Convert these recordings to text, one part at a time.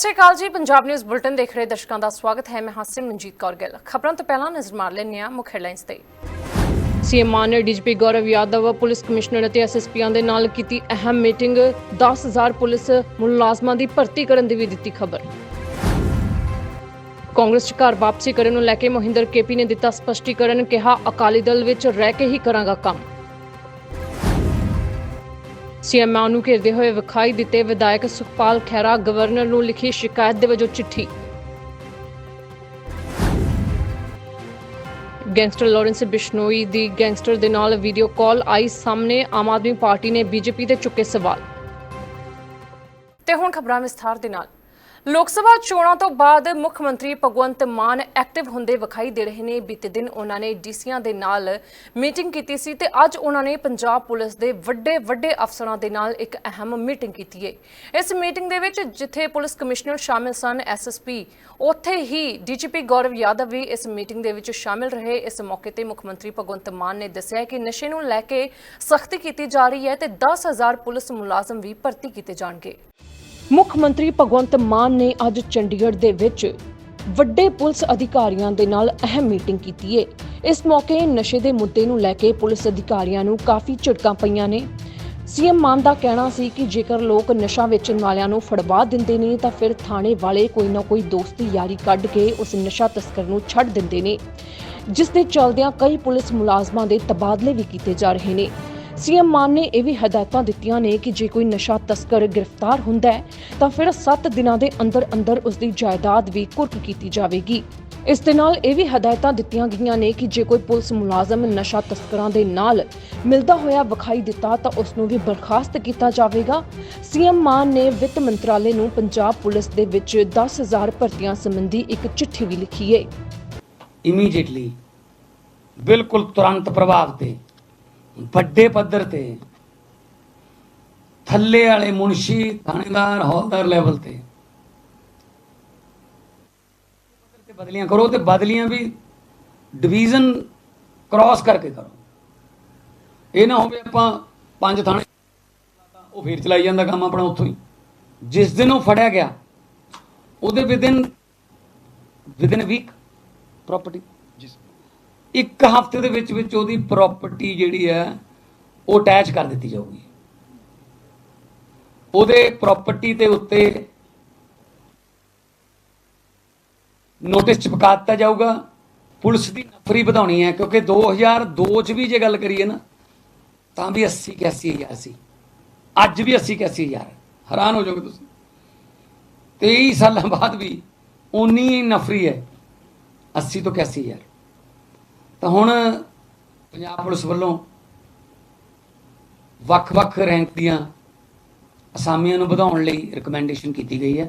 ਸਤਿ ਸ਼੍ਰੀ ਅਕਾਲ ਜੀ। Punjab news bulletin ਦੇਖ ਰਹੇ ਦਰਸ਼ਕਾਂ ਦਾ ਸਵਾਗਤ ਹੈ। ਮੈਂ ਹਾਸਿਮ ਮਨਜੀਤ ਕੌਰ ਗਿੱਲ। ਖਬਰਾਂ ਤੋਂ ਪਹਿਲਾਂ ਨਜ਼ਰ ਮਾਰ ਲੈਂਦੇ ਹਾਂ ਮੁੱਖ ਹੈਡਲਾਈਨਸ ਤੇ। ਸੀਐਮ ਨੇ DGP Gaurav Yadav, police commissioner ਅਤੇ ਐਸਐਸਪੀਆਂ ਦੇ ਨਾਲ ਕੀਤੀ ਅਹਿਮ ਮੀਟਿੰਗ। 10000 ਪੁਲਿਸ ਮੁਲਾਜ਼ਮਾਂ ਦੀ ਭਰਤੀ ਕਰਨ ਦੀ ਵੀ ਦਿੱਤੀ ਖਬਰ। ਕਾਂਗਰਸ 'ਚ ਘਰ ਵਾਪਸੀ ਕਰਨ ਨੂੰ ਲੈ ਕੇ ਮੋਹਿੰਦਰ ਕੇਪੀ ਨੇ ਦਿੱਤਾ ਸਪਸ਼ਟੀਕਰਨ। ਕਿਹਾ, ਅਕਾਲੀ ਦਲ ਵਿੱਚ ਰਹਿ ਕੇ ਹੀ ਕਰਾਂਗਾ ਕੰਮ। ਸੀਐਮ ਨੂੰ ਘੇਰਦੇ ਹੋਏ ਵਿਖਾਈ ਦਿੱਤੇ ਵਿਧਾਇਕ ਸੁਖਪਾਲ ਖਹਿਰਾ ਗਵਰਨਰ ਨੂੰ ਲਿਖੀ ਸ਼ਿਕਾਇਤ ਦੇ ਵਜੋਂ ਚਿੱਠੀ। ਗੈਂਗਸਟਰ ਲਾਰੈਂਸ ਬਿਸ਼ਨੋਈ ਦੀ ਗੈਂਗਸਟਰ ਦੇ ਨਾਲ ਵੀਡੀਓ ਕਾਲ ਆਈ ਸਾਹਮਣੇ ਆਮ ਆਦਮੀ ਪਾਰਟੀ ਨੇ ਬੀਜੇਪੀ ਤੇ ਚੁੱਕੇ ਸਵਾਲ। ਤੇ ਹੁਣ ਖਬਰਾਂ ਵਿਸਥਾਰ ਦੇ ਨਾਲ। ਲੋਕ ਸਭਾ ਚੋਣਾਂ ਤੋਂ ਬਾਅਦ ਮੁੱਖ ਮੰਤਰੀ ਭਗਵੰਤ ਮਾਨ ਐਕਟਿਵ ਹੁੰਦੇ ਵਿਖਾਈ ਦੇ ਰਹੇ ਨੇ। ਬੀਤੇ ਦਿਨ ਉਹਨਾਂ ਨੇ ਡੀਸੀਆਂ ਦੇ ਨਾਲ ਮੀਟਿੰਗ ਕੀਤੀ ਸੀ ਤੇ ਅੱਜ ਉਹਨਾਂ ਨੇ ਪੰਜਾਬ ਪੁਲਿਸ ਦੇ ਵੱਡੇ ਵੱਡੇ ਅਫਸਰਾਂ ਦੇ ਨਾਲ ਇੱਕ ਅਹਿਮ ਮੀਟਿੰਗ ਕੀਤੀ ਹੈ ਇਸ ਮੀਟਿੰਗ ਦੇ ਵਿੱਚ ਜਿੱਥੇ ਪੁਲਿਸ ਕਮਿਸ਼ਨਰ ਸ਼ਾਮਿਲ ਸਨ ਐਸਐਸਪੀ ਉੱਥੇ ਹੀ ਡੀਜੀਪੀ ਗੌਰਵ ਯਾਦਵ ਵੀ ਇਸ ਮੀਟਿੰਗ ਦੇ ਵਿੱਚ ਸ਼ਾਮਿਲ ਰਹੇ। ਇਸ ਮੌਕੇ ਤੇ ਮੁੱਖ ਮੰਤਰੀ ਭਗਵੰਤ ਮਾਨ ਨੇ ਦੱਸਿਆ ਕਿ ਨਸ਼ੇ ਨੂੰ ਲੈ ਕੇ ਸਖਤੀ ਕੀਤੀ ਜਾ ਰਹੀ ਹੈ ਤੇ 10000 ਪੁਲਿਸ ਮੁਲਾਜ਼ਮ ਵੀ ਭਰਤੀ ਕੀਤੇ ਜਾਣਗੇ। ਮੁੱਖ ਮੰਤਰੀ ਭਗਵੰਤ ਮਾਨ ਨੇ ਅੱਜ ਚੰਡੀਗੜ੍ਹ ਦੇ ਵਿੱਚ ਵੱਡੇ ਪੁਲਿਸ ਅਧਿਕਾਰੀਆਂ ਦੇ ਨਾਲ ਅਹਿਮ ਮੀਟਿੰਗ ਕੀਤੀ ਏ। ਇਸ ਮੌਕੇ ਨਸ਼ੇ ਦੇ ਮੁੱਦੇ ਨੂੰ ਲੈ ਕੇ ਪੁਲਿਸ ਅਧਿਕਾਰੀਆਂ ਨੂੰ ਕਾਫੀ ਝਟਕਾਂ ਪਈਆਂ ਨੇ। ਸੀਐਮ ਮਾਨ ਦਾ ਕਹਿਣਾ ਸੀ ਕਿ ਜੇਕਰ ਲੋਕ ਨਸ਼ਾ ਵੇਚਣ ਵਾਲਿਆਂ ਨੂੰ ਫੜਵਾ ਦਿੰਦੇ ਨੇ, ਤਾਂ ਫਿਰ ਥਾਣੇ ਵਾਲੇ ਕੋਈ ਨਾ ਕੋਈ ਦੋਸਤੀ ਯਾਰੀ ਕੱਢ ਕੇ ਉਸ ਨਸ਼ਾ ਤਸਕਰ ਨੂੰ ਛੱਡ ਦਿੰਦੇ ਨੇ, ਜਿਸ ਦੇ ਚਲਦਿਆਂ ਕਈ ਪੁਲਿਸ ਮੁਲਾਜ਼ਮਾਂ ਦੇ ਤਬਾਦਲੇ ਵੀ ਕੀਤੇ ਜਾ ਰਹੇ ਨੇ। ਸੀਐਮ ਮਾਨ ਨੇ ਇਹ ਵੀ ਹਦਾਇਤਾਂ ਦਿੱਤੀਆਂ ਨੇ ਕਿ ਜੇ ਕੋਈ ਨਸ਼ਾ ਤਸਕਰ ਗ੍ਰਿਫਤਾਰ ਹੁੰਦਾ ਹੈ, ਤਾਂ ਫਿਰ 7 ਦਿਨਾਂ ਦੇ ਅੰਦਰ ਅੰਦਰ ਉਸ ਦੀ ਜਾਇਦਾਦ ਵੀ ਕੁਰਕ ਕੀਤੀ ਜਾਵੇਗੀ। ਇਸ ਦੇ ਨਾਲ ਇਹ ਵੀ ਹਦਾਇਤਾਂ ਦਿੱਤੀਆਂ ਗਈਆਂ ਨੇ ਕਿ ਜੇ ਕੋਈ ਪੁਲਿਸ ਮੁਲਾਜ਼ਮ ਨਸ਼ਾ ਤਸਕਰਾਂ ਦੇ ਨਾਲ ਮਿਲਦਾ ਹੋਇਆ ਵਿਖਾਈ ਦਿੱਤਾ, ਤਾਂ ਉਸ ਨੂੰ ਵੀ ਬਰਖਾਸਤ ਕੀਤਾ ਜਾਵੇਗਾ। ਸੀਐਮ ਮਾਨ ਨੇ ਵਿੱਤ ਮੰਤਰਾਲੇ ਨੂੰ ਪੰਜਾਬ ਪੁਲਿਸ ਦੇ ਵਿੱਚ 10000 ਭਰਤੀਆਂ ਸੰਬੰਧੀ ਇੱਕ ਚਿੱਠੀ ਵੀ ਲਿਖੀ ਹੈ ਇਮੀਡੀਏਟਲੀ ਬਿਲਕੁਲ ਤੁਰੰਤ ਪ੍ਰਭਾਵ ਤੇ ਵੱਡੇ ਪੱਧਰ ਤੇ, ਥੱਲੇ ਵਾਲੇ ਮੁਨਸ਼ੀ ਥਾਣੇਦਾਰ, ਹੌਲਦਾਰ ਲੈਵਲ ਤੇ। ਤੇ ਬਦਲੀਆਂ ਕਰੋ ਤੇ ਬਦਲੀਆਂ ਵੀ ਡਿਵੀਜ਼ਨ ਕ੍ਰਾਸ ਕਰਕੇ ਕਰੋ। ਇਹ ਨਾ ਹੋਵੇ ਆਪਾਂ ਪੰਜ ਥਾਣੇ ਉਹ ਫੇਰ ਚਲਾਈ ਜਾਂਦਾ ਕੰਮ ਆਪਣਾ ਉੱਥੋਂ ਹੀ। ਜਿਸ ਦਿਨ ਉਹ ਫੜਿਆ ਗਿਆ, ਉਹਦੇ ਵਿਦਿਨ ਵਿਦਿਨ ਵੀਕ ਪ੍ਰਾਪਰਟੀ ਇੱਕ ਹਫ਼ਤੇ ਦੇ ਵਿੱਚ ਵਿੱਚ ਉਹਦੀ ਪ੍ਰਾਪਰਟੀ ਜਿਹੜੀ ਹੈ, ਉਹ ਅਟੈਚ ਕਰ ਦਿੱਤੀ ਜਾਊਗੀ। ਉਹਦੇ ਪ੍ਰਾਪਰਟੀ ਦੇ ਉੱਤੇ ਨੋਟਿਸ ਚਪਕਾ ਦਿੱਤਾ ਜਾਊਗਾ। ਪੁਲਿਸ ਦੀ ਨਫਰੀ ਵਧਾਉਣੀ ਹੈ, ਕਿਉਂਕਿ 2002 ਚ ਵੀ ਜੇ ਗੱਲ ਕਰੀਏ ਨਾ, ਤਾਂ ਵੀ 80 81 ਹਜ਼ਾਰ ਸੀ। ਅੱਜ ਵੀ 80 81 ਹਜ਼ਾਰ ਹੈਰਾਨ ਹੋ ਜਾਓਗੇ ਤੁਸੀਂ। 23 ਸਾਲਾਂ ਬਾਅਦ ਵੀ ਉਨੀ ਨਫਰੀ ਹੈ 80 ਤੋਂ 81 ਹਜ਼ਾਰ। ਤਾਂ ਹੁਣ ਪੰਜਾਬ ਪੁਲਿਸ ਵੱਲੋਂ ਵੱਖ-ਵੱਖ ਰੈਂਕ ਦੀਆਂ ਅਸਾਮੀਆਂ ਨੂੰ ਵਧਾਉਣ ਲਈ ਰეკਮੈਂਡੇਸ਼ਨ ਕੀਤੀ ਗਈ ਹੈ।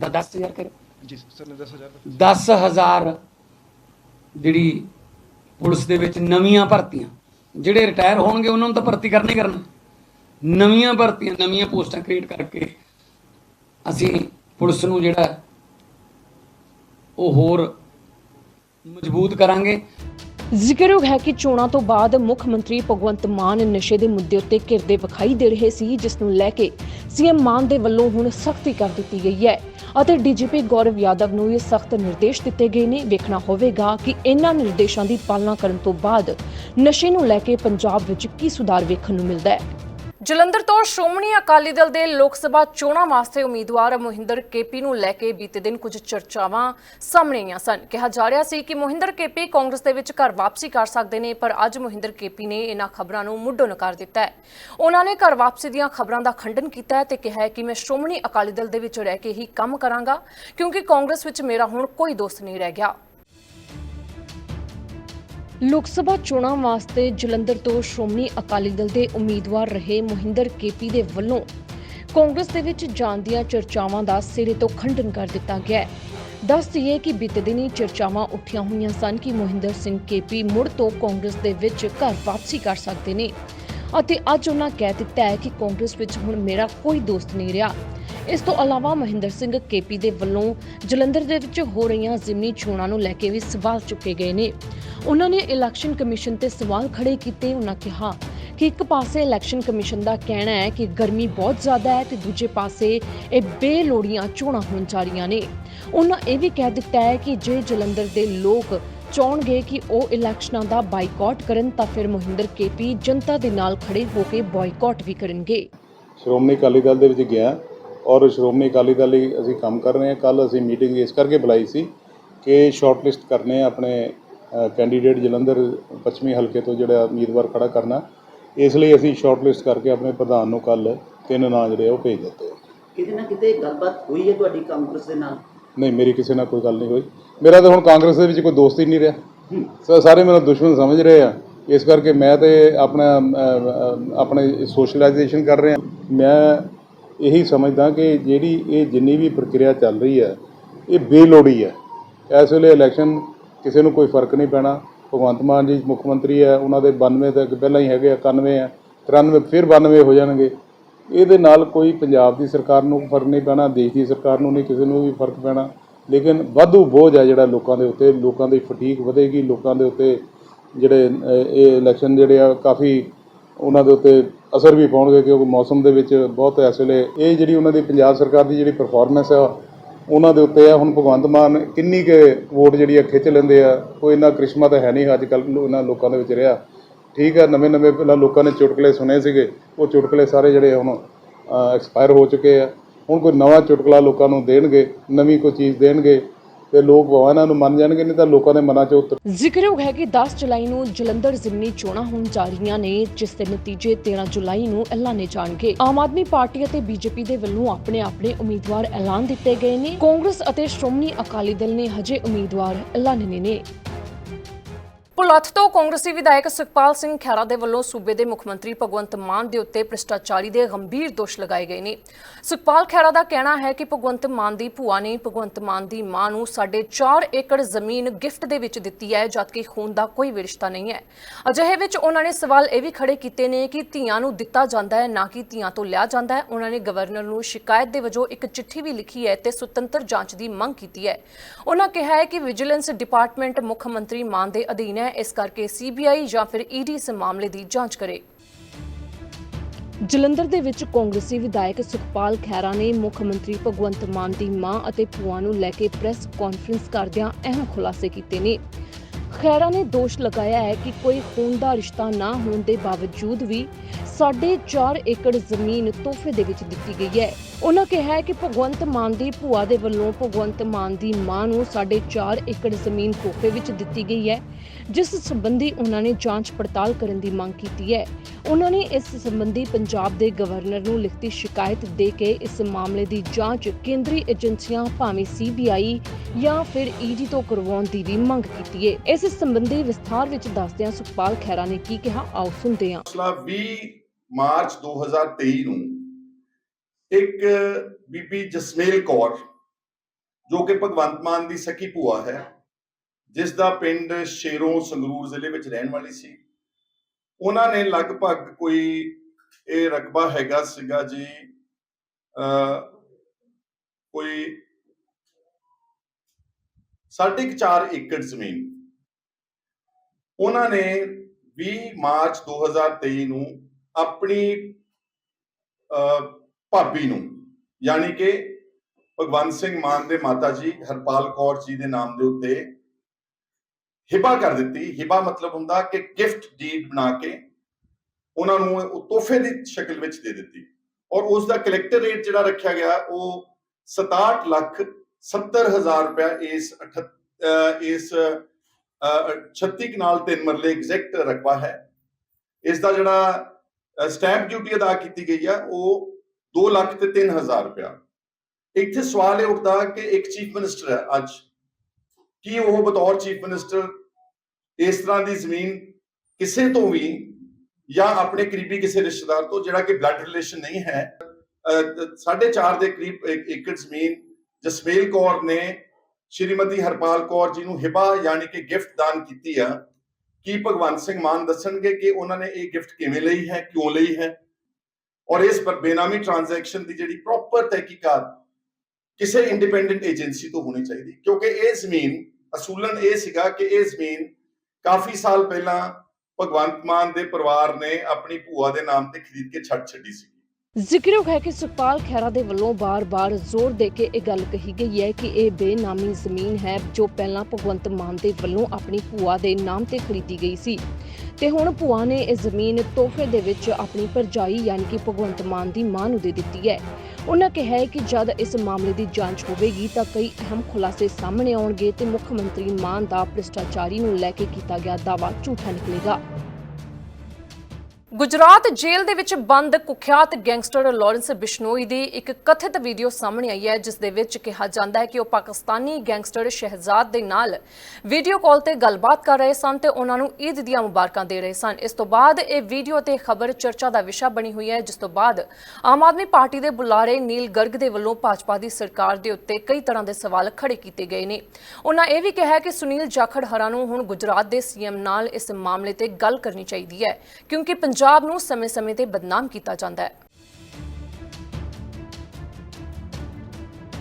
ਦਾ 10000 ਕਰ। ਜੀ ਸਰ ਨੇ 10000 10000 ਜਿਹੜੀ ਪੁਲਿਸ ਦੇ ਵਿੱਚ ਨਵੀਆਂ ਭਰਤੀਆਂ ਜਿਹੜੇ ਰਿਟਾਇਰ ਹੋਣਗੇ ਉਹਨਾਂ ਨੂੰ ਤਾਂ ਭਰਤੀ ਕਰਨਾ ਕਰਨਾ। ਨਵੀਆਂ ਭਰਤੀਆਂ ਨਵੀਆਂ ਪੋਸਟਾਂ ਕ੍ਰੀਏਟ ਕਰਕੇ ਅਸੀਂ ਪੁਲਿਸ ਨੂੰ ਜਿਹੜਾ ਉਹ ਹੋਰ ਮਜ਼ਬੂਤ ਕਰਾਂਗੇ। ਜ਼ਿਕਰਯੋਗ ਹੈ ਕਿ ਚੋਣਾਂ ਤੋਂ ਬਾਅਦ ਮੁੱਖ ਮੰਤਰੀ ਭਗਵੰਤ ਮਾਨ ਨਸ਼ੇ ਦੇ ਮੁੱਦੇ ਉੱਤੇ ਘਿਰਦੇ ਵਿਖਾਈ ਦੇ ਰਹੇ ਸੀ, ਜਿਸ ਨੂੰ ਲੈ ਕੇ ਸੀਐਮ ਮਾਨ ਦੇ ਵੱਲੋਂ ਹੁਣ ਸਖਤੀ ਕਰ ਦਿੱਤੀ ਗਈ ਹੈ ਅਤੇ ਡੀਜੀਪੀ ਗੌਰਵ ਯਾਦਵ ਨੂੰ ਇਹ ਸਖਤ ਨਿਰਦੇਸ਼ ਦਿੱਤੇ ਗਏ ਨੇ। ਵੇਖਣਾ ਹੋਵੇਗਾ ਕਿ ਇਹਨਾਂ ਨਿਰਦੇਸ਼ਾਂ ਦੀ ਪਾਲਣਾ ਕਰਨ ਤੋਂ ਬਾਅਦ ਨਸ਼ੇ ਨੂੰ ਲੈ ਕੇ ਪੰਜਾਬ ਵਿੱਚ ਕੀ ਸੁਧਾਰ ਵੇਖਣ ਨੂੰ ਮਿਲਦਾ ਹੈ। ਜਲੰਧਰ ਤੋਂ ਸ਼੍ਰੋਮਣੀ ਅਕਾਲੀ ਦਲ ਦੇ ਲੋਕ ਸਭਾ ਚੋਣਾਂ ਵਾਸਤੇ ਉਮੀਦਵਾਰ ਮੋਹਿੰਦਰ ਕੇਪੀ ਨੂੰ ਲੈ ਕੇ ਬੀਤੇ ਦਿਨ ਕੁਝ ਚਰਚਾਵਾਂ ਸਾਹਮਣੇ ਆਈਆਂ ਸਨ। ਕਿਹਾ ਜਾ ਰਿਹਾ ਸੀ ਕਿ ਮੋਹਿੰਦਰ ਕੇਪੀ ਕਾਂਗਰਸ ਦੇ ਵਿੱਚ ਘਰ ਵਾਪਸੀ ਕਰ ਸਕਦੇ ਨੇ, ਪਰ ਅੱਜ ਮੋਹਿੰਦਰ ਕੇਪੀ ਨੇ ਇਹਨਾਂ ਖਬਰਾਂ ਨੂੰ ਮੁੱਢੋਂ ਨਕਾਰ ਦਿੱਤਾ ਹੈ। ਉਹਨਾਂ ਨੇ ਘਰ ਵਾਪਸੀ ਦੀਆਂ ਖਬਰਾਂ ਦਾ ਖੰਡਨ ਕੀਤਾ ਹੈ ਤੇ ਕਿਹਾ ਹੈ ਕਿ ਮੈਂ ਸ਼੍ਰੋਮਣੀ ਅਕਾਲੀ ਦਲ ਦੇ ਵਿੱਚ ਰਹਿ ਕੇ ਹੀ ਕੰਮ ਕਰਾਂਗਾ, ਕਿਉਂਕਿ ਕਾਂਗਰਸ ਵਿੱਚ ਮੇਰਾ ਹੁਣ ਕੋਈ ਦੋਸਤ ਨਹੀਂ ਰਹਿ ਗਿਆ। ਲੋਕ ਸਭਾ ਚੋਣਾਂ ਵਾਸਤੇ ਜਲੰਧਰ ਤੋਂ ਸ਼੍ਰੋਮਣੀ ਅਕਾਲੀ ਦਲ ਦੇ ਉਮੀਦਵਾਰ ਰਹੇ ਮੋਹਿੰਦਰ ਕੇਪੀ ਦੇ ਵੱਲੋਂ ਕਾਂਗਰਸ ਦੇ ਵਿੱਚ ਜਾਣ ਦੀਆਂ ਚਰਚਾਵਾਂ ਦਾ ਸਿਰੇ ਤੋਂ ਖੰਡਨ ਕਰ ਦਿੱਤਾ ਗਿਆ ਹੈ। ਦੱਸ ਦਈਏ ਕਿ ਬੀਤੇ ਦਿਨੀ ਚਰਚਾਵਾਂ ਉੱਠੀਆਂ ਹੋਈਆਂ ਸਨ ਕਿ ਮੋਹਿੰਦਰ ਸਿੰਘ ਕੇਪੀ ਮੁੜ ਤੋਂ ਕਾਂਗਰਸ ਦੇ ਵਿੱਚ ਘਰ ਵਾਪਸੀ ਕਰ ਸਕਦੇ ਨੇ। ਅਤੇ ਅੱਜ ਉਹਨਾਂ ਕਹਿ ਦਿੱਤਾ ਹੈ ਕਿ ਕਾਂਗਰਸ ਵਿੱਚ ਹੁਣ ਮੇਰਾ ਕੋਈ ਦੋਸਤ ਨਹੀਂ ਰਿਹਾ। ਇਸ ਤੋਂ ਇਲਾਵਾ ਮਹਿੰਦਰ ਸਿੰਘ ਕੇਪੀ ਦੇ ਵੱਲੋਂ ਜਲੰਧਰ ਦੇ ਵਿੱਚ ਹੋ ਰਹੀਆਂ ਜ਼ਿਮਨੀ ਚੋਣਾਂ ਨੂੰ ਲੈ ਕੇ ਵੀ ਸਵਾਲ ਚੁੱਕੇ ਗਏ ਨੇ। ਉਹਨਾਂ ਨੇ ਇਲੈਕਸ਼ਨ ਕਮਿਸ਼ਨ ਤੇ ਸਵਾਲ ਖੜੇ ਕੀਤੇ, ਉਹਨਾਂ ਕਿਹਾ ਕਿ ਇੱਕ ਪਾਸੇ ਇਲੈਕਸ਼ਨ ਕਮਿਸ਼ਨ ਦਾ ਕਹਿਣਾ ਹੈ ਕਿ ਗਰਮੀ ਬਹੁਤ ਜ਼ਿਆਦਾ ਹੈ ਤੇ ਦੂਜੇ ਪਾਸੇ ਇਹ ਬੇਲੋੜੀਆਂ ਚੋਣਾਂ ਹੋਣ ਜਾ ਰਹੀਆਂ ਨੇ। ਉਹਨਾਂ ਇਹ ਵੀ ਕਹਿ ਦਿੱਤਾ ਹੈ ਕਿ ਜੇ ਜਲੰਧਰ ਦੇ ਲੋਕ ਚਾਹਣਗੇ ਕਿ ਉਹ ਇਲੈਕਸ਼ਨਾਂ ਦਾ ਬਾਈਕਾਟ ਕਰਨ ਤਾਂ ਫਿਰ ਮੋਹਿੰਦਰ ਕੇਪੀ ਜਨਤਾ ਦੇ ਨਾਲ ਖੜੇ ਹੋ ਕੇ ਬਾਈਕਾਟ ਵੀ ਕਰਨਗੇ। ਸ਼੍ਰੋਮਣੀ ਅਕਾਲੀ ਦਲ ਦੇ ਵਿੱਚ ਗਿਆ ਔਰ ਸ਼੍ਰੋਮਣੀ ਅਕਾਲੀ ਦਲ ਲਈ ਅਸੀਂ ਕੰਮ ਕਰ ਰਹੇ ਹਾਂ। ਕੱਲ ਅਸੀਂ ਮੀਟਿੰਗ ਇਸ ਕਰਕੇ ਬੁਲਾਈ ਸੀ ਕਿ ਸ਼ਾਰਟਲਿਸਟ ਕਰਨੇ ਆਪਣੇ ਕੈਂਡੀਡੇਟ ਜਲੰਧਰ ਪੱਛਮੀ ਹਲਕੇ ਤੋਂ ਜਿਹੜਾ ਉਮੀਦਵਾਰ ਖੜਾ ਕਰਨਾ। ਇਸ ਲਈ ਅਸੀਂ ਸ਼ਾਰਟਲਿਸਟ ਕਰਕੇ ਆਪਣੇ ਪ੍ਰਧਾਨ ਨੂੰ ਕੱਲ ਤਿੰਨ ਨਾਂ ਜਿਹੜੇ ਆ ਉਹ ਭੇਜ ਦਿੱਤੇ। ਕਿਤੇ ਨਾ ਕਿਤੇ ਗੱਲਬਾਤ ਹੋਈ ਹੈ ਤੁਹਾਡੀ ਕਾਂਗਰਸ ਦੇ ਨਾਲ? ਨਹੀਂ, ਮੇਰੀ ਕਿਸੇ ਨਾਲ ਕੋਈ ਗੱਲ ਨਹੀਂ ਹੋਈ। ਮੇਰਾ ਤਾਂ ਹੁਣ ਕਾਂਗਰਸ ਦੇ ਵਿੱਚ ਕੋਈ ਦੋਸਤ ਹੀ ਨਹੀਂ ਰਿਹਾ। ਸ- ਸਾਰੇ ਮੈਨੂੰ ਦੁਸ਼ਮਣ ਸਮਝ ਰਹੇ ਆ। ਇਸ ਕਰਕੇ ਮੈਂ ਤੇ ਆਪਣਾ ਆਪਣੇ ਸੋਸ਼ਲਾਈਜੇਸ਼ਨ ਕਰ ਰਿਹਾ ਮੈਂ ਇਹੀ ਸਮਝਦਾ ਕਿ ਜਿਹੜੀ ਇਹ ਜਿੰਨੀ ਵੀ ਪ੍ਰਕਿਰਿਆ ਚੱਲ ਰਹੀ ਹੈ ਇਹ ਬੇਲੋੜੀ ਹੈ ਇਸ ਵੇਲੇ ਇਲੈਕਸ਼ਨ ਕਿਸੇ ਨੂੰ ਕੋਈ ਫ਼ਰਕ ਨਹੀਂ ਪੈਣਾ। ਭਗਵੰਤ ਮਾਨ ਜੀ ਮੁੱਖ ਮੰਤਰੀ ਹੈ ਉਹਨਾਂ ਦੇ 92 ਤੱਕ ਪਹਿਲਾਂ ਹੀ ਹੈਗੇ ਆ 91 ਆ 93 ਫਿਰ 92 ਹੋ ਜਾਣਗੇ। ਇਹਦੇ ਨਾਲ ਕੋਈ ਪੰਜਾਬ ਦੀ ਸਰਕਾਰ ਨੂੰ ਫ਼ਰਕ ਨਹੀਂ ਪੈਣਾ, ਦੇਸ਼ ਦੀ ਸਰਕਾਰ ਨੂੰ ਨਹੀਂ, ਕਿਸੇ ਨੂੰ ਵੀ ਫ਼ਰਕ ਪੈਣਾ। ਲੇਕਿਨ ਵਾਧੂ ਬੋਝ ਆ ਜਿਹੜਾ ਲੋਕਾਂ ਦੇ ਉੱਤੇ, ਲੋਕਾਂ ਦੀ ਫਟੀਕ ਵਧੇਗੀ, ਲੋਕਾਂ ਦੇ ਉੱਤੇ ਜਿਹੜੇ ਇਹ ਇਲੈਕਸ਼ਨ ਜਿਹੜੇ ਆ, ਕਾਫੀ ਉਹਨਾਂ ਦੇ ਉੱਤੇ ਅਸਰ ਵੀ ਪਾਉਣਗੇ, ਕਿਉਂਕਿ ਮੌਸਮ ਦੇ ਵਿੱਚ ਬਹੁਤ ਇਸ ਵੇਲੇ ਇਹ ਜਿਹੜੀ ਉਹਨਾਂ ਦੀ ਪੰਜਾਬ ਸਰਕਾਰ ਦੀ ਜਿਹੜੀ ਪਰਫਾਰਮੈਂਸ ਆ, ਉਹਨਾਂ ਦੇ ਉੱਤੇ ਆ। ਹੁਣ ਭਗਵੰਤ ਮਾਨ ਕਿੰਨੀ ਕੁ ਵੋਟ ਜਿਹੜੀ ਆ ਖਿੱਚ ਲੈਂਦੇ ਆ, ਕੋਈ ਇੰਨਾ ਕ੍ਰਿਸ਼ਮਾ ਤਾਂ ਹੈ ਨਹੀਂ ਅੱਜ ਕੱਲ੍ਹ, ਇਹਨਾਂ ਲੋਕਾਂ ਦੇ ਵਿੱਚ ਰਿਹਾ। ਠੀਕ ਹੈ, ਨਵੇਂ ਨਵੇਂ ਪਹਿਲਾਂ ਲੋਕਾਂ ਨੇ ਚੁਟਕਲੇ ਸੁਣੇ ਸੀਗੇ, ਉਹ ਚੁਟਕਲੇ ਸਾਰੇ ਜਿਹੜੇ ਹੁਣ ਐਕਸਪਾਇਰ ਹੋ ਚੁੱਕੇ ਆ। ਹੁਣ ਕੋਈ ਨਵਾਂ ਚੁਟਕਲਾ ਲੋਕਾਂ ਨੂੰ ਦੇਣਗੇ, ਨਵੀਂ ਕੋਈ ਚੀਜ਼ ਦੇਣਗੇ, ਤੇ ਲੋਕ ਭਾਵੇਂ ਨੂੰ ਮੰਨ ਜਾਣਗੇ, ਨਹੀਂ ਤਾਂ ਲੋਕਾਂ ਦੇ ਮਨਾਂ 'ਚ ਉਤਰ ਜ਼ਿਕਰਯੋਗ ਹੈ ਕਿ 10 ਜੁਲਾਈ ਨੂੰ ਜਲੰਧਰ ਜ਼ਿਮਨੀ ਚੋਣਾਂ ਹੋਣ ਜਾ ਰਹੀਆਂ ਨੇ, ਜਿਸ ਦੇ ਨਤੀਜੇ 13 ਜੁਲਾਈ ਨੂੰ ਐਲਾਨੇ ਜਾਣਗੇ। ਆਮ ਆਦਮੀ ਪਾਰਟੀ ਅਤੇ ਬੀਜੇਪੀ ਦੇ ਵੱਲੋਂ ਆਪਣੇ ਆਪਣੇ ਉਮੀਦਵਾਰ ਐਲਾਨ ਦਿੱਤੇ ਗਏ ਨੇ। ਕਾਂਗਰਸ ਅਤੇ ਸ਼੍ਰੋਮਣੀ ਅਕਾਲੀ ਦਲ ਨੇ ਹਜੇ ਉਮੀਦਵਾਰ ਐਲਾਨੇ ਨੇ। ਪੁਲੱਥ ਤੋਂ ਕਾਂਗਰਸੀ ਵਿਧਾਇਕ ਸੁਖਪਾਲ ਸਿੰਘ ਖਹਿਰਾ ਦੇ ਵੱਲੋਂ ਸੂਬੇ ਦੇ ਮੁੱਖ ਮੰਤਰੀ ਭਗਵੰਤ ਮਾਨ ਦੇ ਉੱਤੇ ਭ੍ਰਿਸ਼ਟਾਚਾਰੀ ਦੇ ਗੰਭੀਰ ਦੋਸ਼ ਲਗਾਏ ਗਏ ਨੇ। ਸੁਖਪਾਲ ਖਹਿਰਾ ਦਾ ਕਹਿਣਾ ਹੈ ਕਿ ਭਗਵੰਤ ਮਾਨ ਦੀ ਭੂਆ ਨੇ ਭਗਵੰਤ ਮਾਨ ਦੀ ਮਾਂ ਨੂੰ ਸਾਡੇ 4 ਏਕੜ ਜ਼ਮੀਨ ਗਿਫਟ ਦੇ ਵਿੱਚ ਦਿੱਤੀ ਹੈ ਜਦਕਿ ਖੂਨ ਦਾ ਕੋਈ ਵੀ ਨਹੀਂ ਹੈ। ਅਜਿਹੇ ਵਿੱਚ ਉਹਨਾਂ ਨੇ ਸਵਾਲ ਇਹ ਵੀ ਖੜੇ ਕੀਤੇ ਨੇ ਕਿ ਧੀਆਂ ਨੂੰ ਦਿੱਤਾ ਜਾਂਦਾ ਹੈ, ਨਾ ਕਿ ਧੀਆਂ ਤੋਂ ਲਿਆ ਜਾਂਦਾ ਹੈ। ਉਹਨਾਂ ਨੇ ਗਵਰਨਰ ਨੂੰ ਸ਼ਿਕਾਇਤ ਦੇ ਵਜੋਂ ਇੱਕ ਚਿੱਠੀ ਵੀ ਲਿਖੀ ਹੈ ਤੇ ਸੁਤੰਤਰ ਜਾਂਚ ਦੀ ਮੰਗ ਕੀਤੀ ਹੈ। ਉਹਨਾਂ ਕਿਹਾ ਹੈ ਕਿ ਵਿਜੀਲੈਂਸ ਡਿਪਾਰਟਮੈਂਟ ਮੁੱਖ ਮੰਤਰੀ ਮਾਨ ਦੇ ਅਧੀਨ ਹੈ। ਇਸ ਕਰਕੇ ਸੀਬੀਆਈ ਜਾਂ ਫਿਰ ਈਡੀ ਇਸ ਮਾਮਲੇ ਦੀ ਜਾਂਚ ਕਰੇ। ਜਲੰਧਰ ਦੇ ਵਿੱਚ ਕਾਂਗਰਸੀ ਵਿਧਾਇਕ ਸੁਖਪਾਲ ਖਹਿਰਾ ਨੇ ਮੁੱਖ ਮੰਤਰੀ ਭਗਵੰਤ ਮਾਨ ਦੀ ਮਾਂ ਅਤੇ ਭੂਆ ਨੂੰ ਲੈ ਕੇ ਪ੍ਰੈਸ ਕਾਨਫਰੰਸ ਕਰਦਿਆਂ ਅਹਿਮ ਖੁਲਾਸੇ ਕੀਤੇ ਨੇ। ਖਹਿਰਾ ਨੇ ਦੋਸ਼ ਲਗਾਇਆ ਹੈ ਕਿ ਕੋਈ ਖੂਨ ਦਾ ਰਿਸ਼ਤਾ ਨਾ ਹੋਣ ਦੇ ਬਾਵਜੂਦ ਵੀ ਸਾਢੇ 4 ਏਕੜ ਜ਼ਮੀਨ ਤੋਹਫੇ ਦੇ ਵਿੱਚ ਦਿੱਤੀ ਗਈ ਹੈ। ਉਹਨਾਂ ਕਿਹਾ ਕਿ ਭਗਵੰਤ ਮਾਨ ਦੀ ਭੂਆ ਦੇ ਵੱਲੋਂ ਭਗਵੰਤ ਮਾਨ ਦੀ ਮਾਂ ਨੂੰ ਸਾਢੇ 4 ਏਕੜ ਜ਼ਮੀਨ ਤੋਹਫੇ ਵਿੱਚ ਦਿੱਤੀ ਗਈ ਹੈ, ਜਿਸ ਸੰਬੰਧੀ ਉਹਨਾਂ ਨੇ ਜਾਂਚ ਪੜਤਾਲ ਕਰਨ ਦੀ ਮੰਗ ਕੀਤੀ ਹੈ। ਉਹਨਾਂ ਨੇ ਇਸ ਸੰਬੰਧੀ ਪੰਜਾਬ ਦੇ ਗਵਰਨਰ ਨੂੰ ਲਿਖਤੀ ਸ਼ਿਕਾਇਤ ਦੇ ਕੇ ਇਸ ਮਾਮਲੇ ਦੀ ਜਾਂਚ ਕੇਂਦਰੀ ਏਜੰਸੀਆਂ, ਭਾਵੇਂ ਸੀਬੀਆਈ ਜਾਂ ਫਿਰ ਈਡੀ ਤੋਂ ਕਰਵਾਉਣ ਦੀ ਵੀ ਮੰਗ ਕੀਤੀ ਹੈ। ਇਸ ਸੰਬੰਧੀ ਵਿਸਥਾਰ ਵਿੱਚ ਦੱਸਦਿਆਂ ਸੁਖਪਾਲ ਖਹਿਰਾ ਨੇ ਕੀ ਕਿਹਾ, ਆਓ ਸੁਣਦੇ ਹਾਂ। ਮਸਲਾ 20 ਮਾਰਚ 2023 ਨੂੰ ਇੱਕ ਬੀਬੀ ਜਸਮੇਲ ਕੌਰ, ਜੋ ਕਿ ਭਗਵੰਤ ਮਾਨ ਦੀ ਸਕੀ ਭੂਆ ਹੈ, ਜਿਸ ਦਾ ਪਿੰਡ ਸ਼ੇਰੋਂ ਸੰਗਰੂਰ ਜ਼ਿਲ੍ਹੇ ਵਿੱਚ ਰਹਿਣ ਵਾਲੀ ਸੀ। ਉਹਨਾਂ ਨੇ ਲਗਭਗ ਕੋਈ ਇਹ ਰਕਬਾ ਹੈਗਾ ਸੀਗਾ ਜੀ ਅ ਕੋਈ ਸਾਢੇ ਕੁ ਚਾਰ ਏਕੜ ਜ਼ਮੀਨ। ਉਹਨਾਂ ਨੇ 20 ਮਾਰਚ 2023 ਨੂੰ ਆਪਣੀ ਅਹ, ਭਾਬੀ ਨੂੰ ਯਾਨੀ ਕਿ ਭਗਵੰਤ ਸਿੰਘ ਮਾਨ ਦੇ ਮਾਤਾ ਜੀ ਹਰਪਾਲ ਕੌਰ ਜੀ ਦੇ ਨਾਮ ਦੇ ਉੱਤੇ ਹਿਬਾ ਕਰ ਦਿੱਤੀ। ਹਿਬਾ ਮਤਲਬ ਹੁੰਦਾ ਕਿ ਗਿਫਟ ਡੀਡ ਬਣਾ ਕੇ ਉਹਨਾਂ ਨੂੰ ਉਹ ਤੋਹਫੇ ਦੀ ਸ਼ਕਲ ਵਿੱਚ ਦੇ ਦਿੱਤੀ। ਔਰ ਉਸ ਦਾ ਕਲੈਕਟਰ ਰੇਟ ਜਿਹੜਾ ਰੱਖਿਆ ਗਿਆ ਉਹ 67 ਲੱਖ 70 ਹਜ਼ਾਰ ਰੁਪਇਆ ਇਸ ਅਠ- ਅਹ, ਇਸ 36 ਕਨਾਲ ਤਿੰਨ ਮਰਲੇ ਐਗਜ਼ੈਕਟ ਰਕਬਾ ਹੈ। ਇਸ ਦਾ ਜਿਹੜਾ ਸਟੈਂਪ ਡਿਊਟੀ ਅਦਾ ਕੀਤੀ ਗਈ ਆ ਉਹ 2 ਲੱਖ ਤੇ 3000 ਰੁਪਇਆ। ਇੱਥੇ ਸਵਾਲ ਇਹ ਉੱਠਦਾ ਕਿ ਇੱਕ ਚੀਫ ਮਿਨਿਸਟਰ ਹੈ ਅੱਜ ਕਿ ਉਹ ਬਤੌਰ ਚੀਫ ਮਿਨਿਸਟਰ ਇਸ ਤਰ੍ਹਾਂ ਦੀ ਜ਼ਮੀਨ ਕਿਸੇ ਤੋਂ ਵੀ ਜਾਂ ਆਪਣੇ ਕਰੀਬੀ ਕਿਸੇ ਰਿਸ਼ਤੇਦਾਰ ਤੋਂ ਜਿਹੜਾ ਕਿ ਬਲੱਡ ਰਿਲੇਸ਼ਨ ਨਹੀਂ ਹੈ ਅਹ, ਸਾਢੇ ਚਾਰ ਦੇ ਕਰੀਬ ਏਕੜ ਜ਼ਮੀਨ ਜਸਮੇਲ ਕੌਰ ਨੇ ਸ਼੍ਰੀਮਤੀ ਹਰਪਾਲ ਕੌਰ ਜੀ ਨੂੰ ਹਿਬਾ ਯਾਨੀ ਕਿ ਗਿਫਟ ਦਾਨ ਕੀਤੀ ਆ। ਕੀ ਭਗਵੰਤ ਸਿੰਘ ਮਾਨ ਦੱਸਣਗੇ ਕਿ ਉਹਨਾਂ ਨੇ ਇਹ ਗਿਫਟ ਕਿਵੇਂ ਲਈ ਹੈ ਕਿਉਂ ਲਈ ਹੈ? ਔਰ ਇਸ ਪਰ ਬੇਨਾਮੀ ਟ੍ਰਾਂਜੈਕਸ਼ਨ ਦੀ ਜਿਹੜੀ ਪ੍ਰੋਪਰ ਤਹਿਕੀਕਾਤ ਕਿਸੇ ਇੰਡੀਪੈਂਡੈਂਟ ਏਜੰਸੀ ਤੋਂ ਹੋਣੀ ਚਾਹੀਦੀ ਕਿਉਂਕਿ ਇਹ ਜ਼ਮੀਨ ਅਸੂਲਨ ਇਹ ਸੀਗਾ ਕਿ ਇਹ ਜ਼ਮੀਨ ਕਾਫੀ ਸਾਲ ਪਹਿਲਾਂ ਭਗਵੰਤ ਮਾਨ ਦੇ ਪਰਿਵਾਰ ਨੇ ਆਪਣੀ ਭੂਆ ਦੇ ਨਾਮ ਤੇ ਖਰੀਦ ਕੇ ਛੱਡ ਛੱਡੀ ਸੀ। ਜ਼ਿਕਰਯੋਗ ਹੈ ਕਿ ਸੁਖਪਾਲ ਖਹਿਰਾ ਦੇ ਵੱਲੋਂ ਬਾਰ-ਬਾਰ ਜ਼ੋਰ ਦੇ ਕੇ ਇਹ ਗੱਲ ਕਹੀ ਗਈ ਹੈ ਕਿ ਇਹ ਬੇਨਾਮੀ ਜ਼ਮੀਨ ਹੈ ਜੋ ਪਹਿਲਾਂ ਭਗਵੰਤ ਮਾਨ ਦੇ ਵੱਲੋਂ ਆਪਣੀ ਭੂਆ ਦੇ ਨਾਮ ਤੇ ਖਰੀਦੀ ਗਈ ਸੀ। ਤੇ ਹੁਣ ਭੂਆ ਨੇ ਇਹ ਜ਼ਮੀਨ ਤੋਹਫੇ ਦੇ ਵਿੱਚ ਆਪਣੀ ਭਰਜਾਈ ਯਾਨੀ ਕਿ ਭਗਵੰਤ ਮਾਨ ਦੀ ਮਾਂ ਨੂੰ ਦੇ ਦਿੱਤੀ ਹੈ। ਉਨ੍ਹਾਂ ਕਿਹਾ ਹੈ ਕਿ ਜਦ ਇਸ ਮਾਮਲੇ ਦੀ ਜਾਂਚ ਹੋਵੇਗੀ ਤਾਂ ਕਈ ਅਹਿਮ ਖੁਲਾਸੇ ਸਾਹਮਣੇ ਆਉਣਗੇ ਤੇ ਮੁੱਖ ਮੰਤਰੀ ਮਾਨ ਦਾ ਭ੍ਰਿਸ਼ਟਾਚਾਰੀ ਨੂੰ ਲੈ ਕੇ ਕੀਤਾ ਗਿਆ ਦਾਅਵਾ ਝੂਠਾ ਨਿਕਲੇਗਾ। ਗੁਜਰਾਤ ਜੇਲ੍ਹ ਦੇ ਵਿੱਚ ਬੰਦ ਕੁਖਿਆਤ ਗੈਂਗਸਟਰ ਲਾਰੈਂਸ ਬਿਸ਼ਨੋਈ ਦੀ ਇੱਕ ਕਥਿਤ ਵੀਡੀਓ ਸਾਹਮਣੇ ਆਈ ਹੈ, ਜਿਸ ਦੇ ਵਿੱਚ ਕਿਹਾ ਜਾਂਦਾ ਹੈ ਕਿ ਉਹ ਪਾਕਿਸਤਾਨੀ ਗੈਂਗਸਟਰ ਸ਼ਹਿਜ਼ਾਦ ਦੇ ਨਾਲ ਵੀਡੀਓ ਕਾਲ ਤੇ ਗੱਲਬਾਤ ਕਰ ਰਹੇ ਸਨ ਤੇ ਉਹਨਾਂ ਨੂੰ ਈਦ ਦੀਆਂ ਮੁਬਾਰਕਾਂ ਦੇ ਰਹੇ ਸਨ। ਇਸ ਤੋਂ ਬਾਅਦ ਇਹ ਵੀਡੀਓ ਤੇ ਖਬਰ ਚਰਚਾ ਦਾ ਵਿਸ਼ਾ ਬਣੀ ਹੋਈ ਹੈ, ਜਿਸ ਤੋਂ ਬਾਅਦ ਆਮ ਆਦਮੀ ਪਾਰਟੀ ਦੇ ਬੁਲਾਰੇ ਨੀਲ ਗਰਗ ਦੇ ਵੱਲੋਂ ਭਾਜਪਾ ਦੀ ਸਰਕਾਰ ਦੇ ਉੱਤੇ ਕਈ ਤਰ੍ਹਾਂ ਦੇ ਸਵਾਲ ਖੜੇ ਕੀਤੇ ਗਏ ਨੇ। ਉਹਨਾਂ ਇਹ ਵੀ ਕਿਹਾ ਕਿ ਸੁਨੀਲ ਜਾਖੜ ਹਰਾ ਨੂੰ ਹੁਣ ਗੁਜਰਾਤ ਦੇ ਸੀਐਮ ਨਾਲ ਇਸ ਮਾਮਲੇ ਤੇ ਗੱਲ ਕਰਨੀ ਚਾਹੀਦੀ ਹੈ, ਕਿਉਂਕਿ ਪੰਜਾਬ ਨੂੰ ਸਮੇਂ-ਸਮੇਂ ਤੇ ਬਦਨਾਮ ਕੀਤਾ ਜਾਂਦਾ ਹੈ।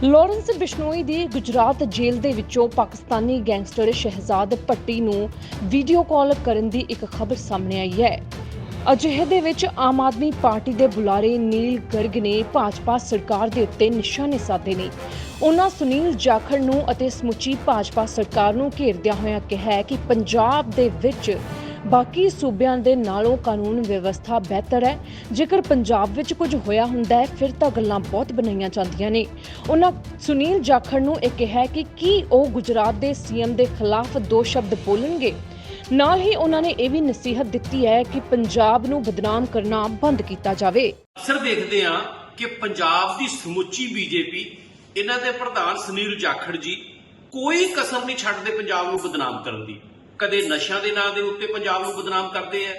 ਲਾਰੈਂਸ ਬਿਸ਼ਨੋਈ ਦੀ ਗੁਜਰਾਤ ਜੇਲ੍ਹ ਦੇ ਵਿੱਚੋਂ ਪਾਕਿਸਤਾਨੀ ਗੈਂਗਸਟਰ ਸ਼ਹਿਜ਼ਾਦ ਭੱਟੀ ਨੂੰ ਵੀਡੀਓ ਕਾਲ ਕਰਨ ਦੀ ਇੱਕ ਖਬਰ ਸਾਹਮਣੇ ਆਈ ਹੈ। ਅਜਿਹੇ ਦੇ ਵਿੱਚ ਆਮ ਆਦਮੀ ਪਾਰਟੀ ਦੇ ਬੁਲਾਰੇ ਨੀਲ ਗਰਗ ਨੇ ਭਾਜਪਾ ਸਰਕਾਰ ਦੇ ਉੱਤੇ ਨਿਸ਼ਾਨੇ ਸਾਧੇ ਨੇ। ਉਹਨਾਂ ਸੁਨੀਲ ਜਾਖੜ ਨੂੰ ਅਤੇ ਸਮੁੱਚੀ ਭਾਜਪਾ ਸਰਕਾਰ ਨੂੰ ਘੇਰਦਿਆਂ ਹੋਇਆਂ ਕਿਹਾ ਹੈ ਕਿ ਪੰਜਾਬ ਦੇ ਵਿੱਚ ਬਾਕੀ ਸੂਬਿਆਂ ਦੇ ਨਾਲੋਂ ਕਾਨੂੰਨ ਵਿਵਸਥਾ ਬਿਹਤਰ ਹੈ। ਜੇਕਰ ਪੰਜਾਬ ਵਿੱਚ ਕੁਝ ਹੋਇਆ ਹੁੰਦਾ ਹੈ, ਫਿਰ ਤਾਂ ਗੱਲਾਂ ਬਹੁਤ ਬਣਾਈਆਂ ਜਾਂਦੀਆਂ ਨੇ। ਉਹਨਾਂ ਸੁਨੀਲ ਜਾਖੜ ਨੂੰ ਇਹ ਕਿਹਾ ਕਿ ਕੀ ਉਹ ਗੁਜਰਾਤ ਦੇ ਸੀਐਮ ਦੇ ਖਿਲਾਫ ਦੋ ਸ਼ਬਦ ਬੋਲਣਗੇ? ਨਾਲ ਹੀ ਉਹਨਾਂ ਨੇ ਇਹ ਵੀ ਨਸੀਹਤ ਦਿੱਤੀ ਹੈ ਕਿ ਪੰਜਾਬ ਨੂੰ ਬਦਨਾਮ ਕਰਨਾ ਬੰਦ ਕੀਤਾ ਜਾਵੇ। ਅਕਸਰ ਦੇਖਦੇ ਆ ਕਿ ਪੰਜਾਬ ਦੀ ਸਮੁੱਚੀ ਬੀਜੇਪੀ, ਇਹਨਾਂ ਦੇ ਪ੍ਰਧਾਨ ਸੁਨੀਲ ਜਾਖੜ ਜੀ ਕੋਈ ਕਸਰ ਨਹੀਂ ਛੱਡਦੇ ਪੰਜਾਬ ਨੂੰ ਬਦਨਾਮ ਕਰਨ ਦੀ। ਕਦੇ ਨਸ਼ਿਆਂ ਦੇ ਨਾਂ ਦੇ ਉੱਤੇ ਪੰਜਾਬ ਨੂੰ ਬਦਨਾਮ ਕਰਦੇ ਐ,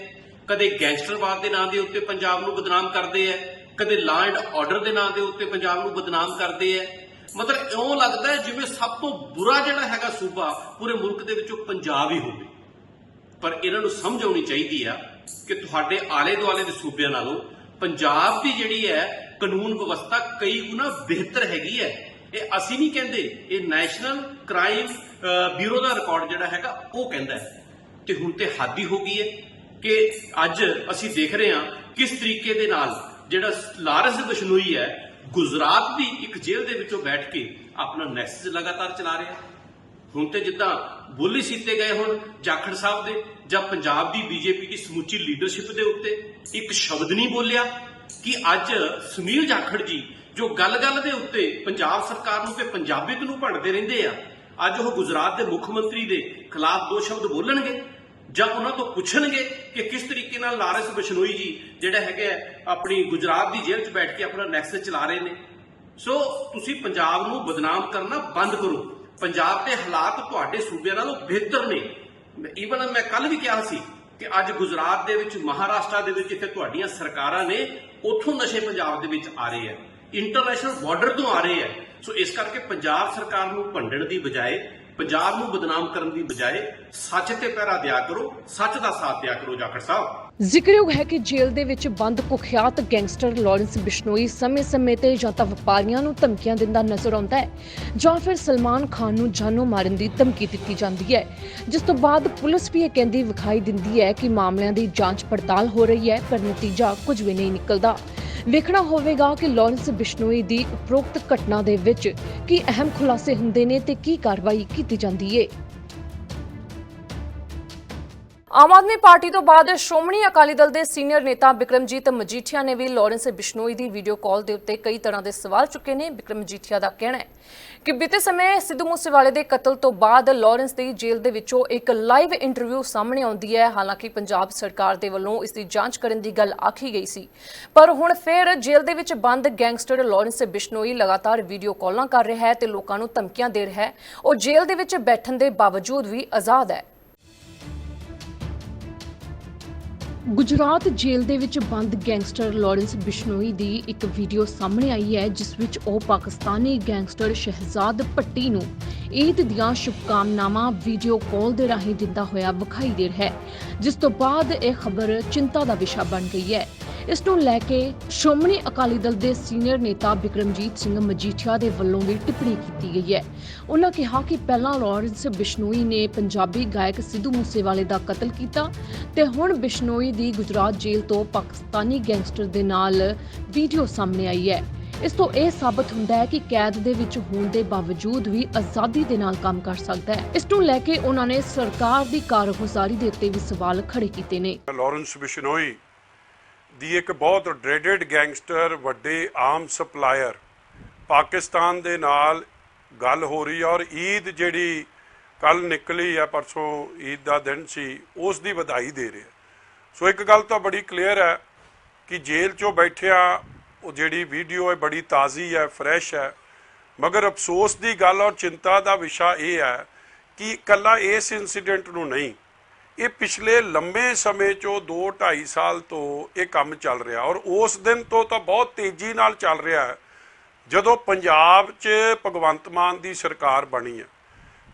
ਕਦੇ ਗੈਂਗਸਟਰਵਾਦ ਦੇ ਨਾਂ ਦੇ ਉੱਤੇ ਪੰਜਾਬ ਨੂੰ ਬਦਨਾਮ ਕਰਦੇ ਐ, ਕਦੇ ਲਾ ਐਂਡ ਆਰਡਰ ਦੇ ਨਾਂ ਦੇ ਉੱਤੇ ਪੰਜਾਬ ਨੂੰ ਬਦਨਾਮ ਕਰਦੇ ਐ। ਮਤਲਬ ਇਉਂ ਲੱਗਦਾ ਹੈ ਜਿਵੇਂ ਸਭ ਤੋਂ ਬੁਰਾ ਜਿਹੜਾ ਹੈਗਾ ਸੂਬਾ ਪੂਰੇ ਮੁਲਕ ਦੇ ਵਿੱਚੋਂ ਪੰਜਾਬ ਹੀ ਹੋਵੇ। ਪਰ ਇਹਨਾਂ ਨੂੰ ਸਮਝ ਆਉਣੀ ਚਾਹੀਦੀ ਆ ਕਿ ਤੁਹਾਡੇ ਆਲੇ ਦੁਆਲੇ ਦੇ ਸੂਬਿਆਂ ਨਾਲੋਂ ਪੰਜਾਬ ਦੀ ਜਿਹੜੀ ਹੈ ਕਾਨੂੰਨ ਵਿਵਸਥਾ ਕਈ ਗੁਣਾ ਬਿਹਤਰ ਹੈਗੀ ਹੈ ਇਹ ਅਸੀਂ ਨਹੀਂ ਕਹਿੰਦੇ, ਇਹ ਨੈਸ਼ਨਲ ਕ੍ਰਾਈਮ ਬਿਊਰੋ ਦਾ ਰਿਕਾਰਡ ਜਿਹੜਾ ਹੈਗਾ, ਉਹ ਕਹਿੰਦਾ ਹੈ। ਤੇ ਹੁਣ ਤੇ ਹੱਦ ਹੋ ਗਈ ਹੈ ਕਿ ਅੱਜ ਅਸੀਂ ਦੇਖ ਰਹੇ ਹਾਂ ਕਿਸ ਤਰੀਕੇ ਦੇ ਨਾਲ ਜਿਹੜਾ ਲਾਰਸ ਬਿਸ਼ਨੋਈ ਹੈ, ਗੁਜਰਾਤ ਦੀ ਇੱਕ ਜੇਲ੍ਹ ਦੇ ਵਿੱਚੋਂ ਬੈਠ ਕੇ ਆਪਣਾ ਨੈਕਸਸ ਲਗਾਤਾਰ ਚਲਾ ਰਿਹਾ ਹੁਣ ਤੇ ਜਿੱਦਾਂ ਬੋਲੀ ਸੀਤੇ ਗਏ ਹੁਣ ਜਾਖੜ ਸਾਹਿਬ ਦੇ ਜਾਂ ਪੰਜਾਬ ਦੀ ਬੀਜੇਪੀ ਦੀ ਸਮੁੱਚੀ ਲੀਡਰਸ਼ਿਪ ਦੇ ਉੱਤੇ ਇੱਕ ਸ਼ਬਦ ਨਹੀਂ ਬੋਲਿਆ ਕਿ ਅੱਜ ਸੁਨੀਲ ਜਾਖੜ ਜੀ ਜੋ ਗੱਲ-ਗੱਲ ਦੇ ਉੱਤੇ ਪੰਜਾਬ ਸਰਕਾਰ ਨੂੰ ਤੇ ਪੰਜਾਬੀਅਤ ਨੂੰ ਭੰਡਦੇ ਰਹਿੰਦੇ ਆ, ਅੱਜ ਉਹ ਗੁਜਰਾਤ ਦੇ ਮੁੱਖ ਮੰਤਰੀ ਦੇ ਖਿਲਾਫ ਦੋ ਸ਼ਬਦ ਬੋਲਣਗੇ ਜਾਂ ਉਹਨਾਂ ਤੋਂ ਪੁੱਛਣਗੇ ਕਿ ਕਿਸ ਤਰੀਕੇ ਨਾਲ ਲਾਰੈਂਸ ਬਿਸ਼ਨੋਈ ਜੀ, ਜਿਹੜਾ ਹੈਗਾ ਆਪਣੀ ਗੁਜਰਾਤ ਦੀ ਜੇਲ੍ਹ 'ਚ ਬੈਠ ਕੇ ਆਪਣਾ ਨੈਕਸਸ ਚਲਾ ਰਹੇ ਨੇ। ਸੋ ਤੁਸੀਂ ਪੰਜਾਬ ਨੂੰ ਬਦਨਾਮ ਕਰਨਾ ਬੰਦ ਕਰੋ। ਪੰਜਾਬ ਦੇ ਹਾਲਾਤ ਤੁਹਾਡੇ ਸੂਬਿਆਂ ਨਾਲੋਂ ਬਿਹਤਰ ਨੇ। ਈਵਨ ਮੈਂ ਕੱਲ ਵੀ ਕਿਹਾ ਸੀ ਕਿ ਅੱਜ ਗੁਜਰਾਤ ਦੇ ਵਿੱਚ, ਮਹਾਰਾਸ਼ਟਰ ਦੇ ਵਿੱਚ ਜਿੱਥੇ ਤੁਹਾਡੀਆਂ ਸਰਕਾਰਾਂ ਨੇ ਉੱਥੋਂ ਨਸ਼ੇ ਪੰਜਾਬ ਦੇ ਵਿੱਚ ਆ ਰਹੇ ਆ। ਇੰਟਰਨੈਸ਼ਨਲ ਬਾਰਡਰ ਤੋਂ ਆ ਰਹੇ ਆ। ਸੋ ਇਸ ਕਰਕੇ ਪੰਜਾਬ ਸਰਕਾਰ ਨੂੰ ਭੰਡਣ ਦੀ ਬਜਾਏ, ਪੰਜਾਬ ਨੂੰ ਬਦਨਾਮ ਕਰਨ ਦੀ ਬਜਾਏ ਸੱਚ ਤੇ ਪਹਿਰਾ ਦਿਆ ਕਰੋ, ਸੱਚ ਦਾ ਸਾਥ ਦਿਆ ਕਰੋ ਜਾਖੜ ਸਾਹਿਬ। ਜ਼ਿਕਰਯੋਗ ਹੈ ਕਿ ਜੇਲ੍ਹ ਦੇ ਵਿੱਚ ਬੰਦ ਕੁਖਿਆਤ ਗੈਂਗਸਟਰ ਲਾਰੈਂਸ ਬਿਸ਼ਨੋਈ ਸਮੇਂ-ਸਮੇਂ ਤੇ ਜਾਂ ਤਾਂ ਵਪਾਰੀਆਂ ਨੂੰ ਧਮਕੀਆਂ ਦਿੰਦਾ ਨਜ਼ਰ ਆਉਂਦਾ ਹੈ ਜਾਂ ਫਿਰ ਸਲਮਾਨ ਖਾਨ ਨੂੰ ਜਾਨੋਂ ਮਾਰਨ ਦੀ ਧਮਕੀ ਦਿੱਤੀ ਜਾਂਦੀ ਹੈ। ਜਿਸ ਤੋਂ ਬਾਅਦ ਪੁਲਿਸ ਵੀ ਇਹ ਕਹਿੰਦੀ ਵਿਖਾਈ ਦਿੰਦੀ ਹੈ ਕਿ ਮਾਮਲਿਆਂ ਦੀ ਜਾਂਚ ਪੜਤਾਲ ਹੋ ਰਹੀ ਹੈ, ਪਰ ਨਤੀਜਾ ਕੁਝ ਵੀ ਨਹੀਂ ਨਿਕਲਦਾ। ਵੇਖਣਾ ਹੋਵੇਗਾ ਕਿ ਲਾਰੈਂਸ ਬਿਸ਼ਨੋਈ ਦੀ ਉਪਰੋਕਤ ਘਟਨਾ ਦੇ ਵਿੱਚ ਕੀ ਅਹਿਮ ਖੁਲਾਸੇ ਹੁੰਦੇ ਨੇ ਤੇ ਕੀ ਕਾਰਵਾਈ ਕੀਤੀ ਜਾਂਦੀ ਹੈ ਆਮ ਆਦਮੀ ਪਾਰਟੀ ਤੋਂ ਬਾਅਦ ਸ਼੍ਰੋਮਣੀ ਅਕਾਲੀ ਦਲ ਦੇ ਸੀਨੀਅਰ ਨੇਤਾ ਬਿਕਰਮਜੀਤ ਮਜੀਠੀਆ ਨੇ ਵੀ ਲਾਰੈਂਸ ਬਿਸ਼ਨੋਈ ਦੀ ਵੀਡੀਓ ਕਾਲ ਦੇ ਉੱਤੇ ਕਈ ਤਰ੍ਹਾਂ ਦੇ ਸਵਾਲ ਚੁੱਕੇ ਨੇ। ਬਿਕਰਮ ਮਜੀਠੀਆ ਦਾ ਕਹਿਣਾ ਹੈ ਕਿ ਬੀਤੇ ਸਮੇਂ ਸਿੱਧੂ ਮੂਸੇਵਾਲੇ ਦੇ ਕਤਲ ਤੋਂ ਬਾਅਦ ਲਾਰੈਂਸ ਦੀ ਜੇਲ੍ਹ ਦੇ ਵਿੱਚੋਂ ਇੱਕ ਲਾਈਵ ਇੰਟਰਵਿਊ ਸਾਹਮਣੇ ਆਉਂਦੀ ਹੈ। ਹਾਲਾਂਕਿ ਪੰਜਾਬ ਸਰਕਾਰ ਦੇ ਵੱਲੋਂ ਇਸ ਦੀ ਜਾਂਚ ਕਰਨ ਦੀ ਗੱਲ ਆਖੀ ਗਈ ਸੀ। ਪਰ ਹੁਣ ਫਿਰ ਜੇਲ੍ਹ ਦੇ ਵਿੱਚ ਬੰਦ ਗੈਂਗਸਟਰ ਲਾਰੈਂਸ ਬਿਸ਼ਨੋਈ ਲਗਾਤਾਰ ਵੀਡੀਓ ਕਾਲਾਂ ਕਰ ਰਿਹਾ ਹੈ ਤੇ ਲੋਕਾਂ ਨੂੰ ਧਮਕੀਆਂ ਦੇ ਰਿਹਾ ਹੈ। ਉਹ ਜੇਲ੍ਹ ਦੇ ਵਿੱਚ ਬੈਠਣ ਦੇ ਬਾਵਜੂਦ ਵੀ ਆਜ਼ਾਦ ਹੈ। ਗੁਜਰਾਤ ਜੇਲ੍ਹ ਦੇ ਵਿੱਚ ਬੰਦ ਗੈਂਗਸਟਰ ਲਾਰੈਂਸ ਬਿਸ਼ਨੋਈ ਦੀ ਇੱਕ ਵੀਡੀਓ ਸਾਹਮਣੇ ਆਈ ਹੈ, ਜਿਸ ਵਿੱਚ ਉਹ ਪਾਕਿਸਤਾਨੀ ਗੈਂਗਸਟਰ ਸ਼ਹਿਜ਼ਾਦ ਭੱਟੀ ਨੂੰ ਈਦ ਦੀਆਂ ਸ਼ੁਭਕਾਮਨਾਵਾਂ ਵੀਡੀਓ ਕਾਲ ਦੇ ਰਾਹੀਂ ਦਿੰਦਾ ਹੋਇਆ ਵਿਖਾਈ ਦੇ ਰਿਹਾ ਹੈ, ਜਿਸ ਤੋਂ ਬਾਅਦ ਇਹ ਖਬਰ ਚਿੰਤਾ ਦਾ ਵਿਸ਼ਾ ਬਣ ਗਈ ਹੈ। ਇਸ ਨੂੰ ਲੈ ਕੇ ਸ਼੍ਰੋਮਣੀ ਅਕਾਲੀ ਦਲ ਦੇ ਸੀਨੀਅਰ ਨੇਤਾ ਬਿਕਰਮਜੀਤ ਸਿੰਘ ਮਜੀਠੀਆ ਦੇ ਵੱਲੋਂ ਵੀ ਟਿੱਪਣੀ ਕੀਤੀ ਗਈ ਹੈ। ਉਹਨਾਂ ਕਿਹਾ ਕਿ ਪਹਿਲਾਂ ਲਾਰੈਂਸ ਬਿਸ਼ਨੋਈ ਨੇ ਪੰਜਾਬੀ ਗਾਇਕ ਸਿੱਧੂ ਮੂਸੇਵਾਲੇ ਦਾ ਕਤਲ ਕੀਤਾ ਤੇ ਹੁਣ ਬਿਸ਼ਨੋਈ ਦੀ ਗੁਜਰਾਤ ਜੇਲ੍ਹ ਤੋਂ ਪਾਕਿਸਤਾਨੀ ਗੈਂਗਸਟਰ ਦੇ ਨਾਲ ਵੀਡੀਓ ਸਾਹਮਣੇ ਆਈ ਹੈ। ਇਸ ਤੋਂ ਇਹ ਸਾਬਤ ਹੁੰਦਾ ਹੈ ਕਿ ਕੈਦ ਦੇ ਵਿੱਚ ਹੋਣ ਦੇ ਬਾਵਜੂਦ ਵੀ ਆਜ਼ਾਦੀ ਦੇ ਨਾਲ ਕੰਮ ਕਰ ਸਕਦਾ ਹੈ। ਇਸ ਨੂੰ ਲੈ ਕੇ ਉਹਨਾਂ ਨੇ ਸਰਕਾਰ ਦੀ ਕਾਰਗੁਜ਼ਾਰੀ ਦੇ ਉੱਤੇ ਵੀ ਸਵਾਲ ਖੜੇ ਕੀਤੇ ਨੇ। ਲਾਰੈਂਸ ਬਿਸ਼ਨੋਈ ਦੀ ਇੱਕ ਬਹੁਤ ਡ੍ਰੈਡਡ ਗੈਂਗਸਟਰ, ਵੱਡੇ ਆਮ ਸਪਲਾਇਰ ਪਾਕਿਸਤਾਨ ਦੇ ਨਾਲ ਗੱਲ ਹੋ ਰਹੀ ਔਰ ਈਦ ਜਿਹੜੀ ਕੱਲ ਨਿਕਲੀ ਹੈ, ਪਰਸੋਂ ਈਦ ਦਾ ਦਿਨ ਸੀ, ਉਸ ਦੀ ਵਧਾਈ ਦੇ ਰਿਹਾ ਸੋ ਇੱਕ ਗੱਲ ਤਾਂ ਬੜੀ ਕਲੀਅਰ ਹੈ ਕਿ ਜੇਲ੍ਹ 'ਚੋਂ ਬੈਠਿਆ ਉਹ ਜਿਹੜੀ ਵੀਡੀਓ ਹੈ ਬੜੀ ਤਾਜ਼ੀ ਹੈ ਫਰੈਸ਼ ਹੈ। ਮਗਰ ਅਫਸੋਸ ਦੀ ਗੱਲ ਔਰ ਚਿੰਤਾ ਦਾ ਵਿਸ਼ਾ ਇਹ ਹੈ ਕਿ ਇਕੱਲਾ ਇਸ ਇਨਸੀਡੈਂਟ ਨੂੰ ਨਹੀਂ, ਇਹ ਪਿਛਲੇ ਲੰਮੇ ਸਮੇਂ ਚੋਂ 2 2.5 ਸਾਲ ਤੋਂ ਇਹ ਕੰਮ ਚੱਲ ਰਿਹਾ ਔਰ ਉਸ ਦਿਨ ਤੋਂ ਤਾਂ ਬਹੁਤ ਤੇਜ਼ੀ ਨਾਲ ਚੱਲ ਰਿਹਾ ਹੈ, ਜਦੋਂ ਪੰਜਾਬ 'ਚ ਭਗਵੰਤ ਮਾਨ ਦੀ ਸਰਕਾਰ ਬਣੀ ਹੈ।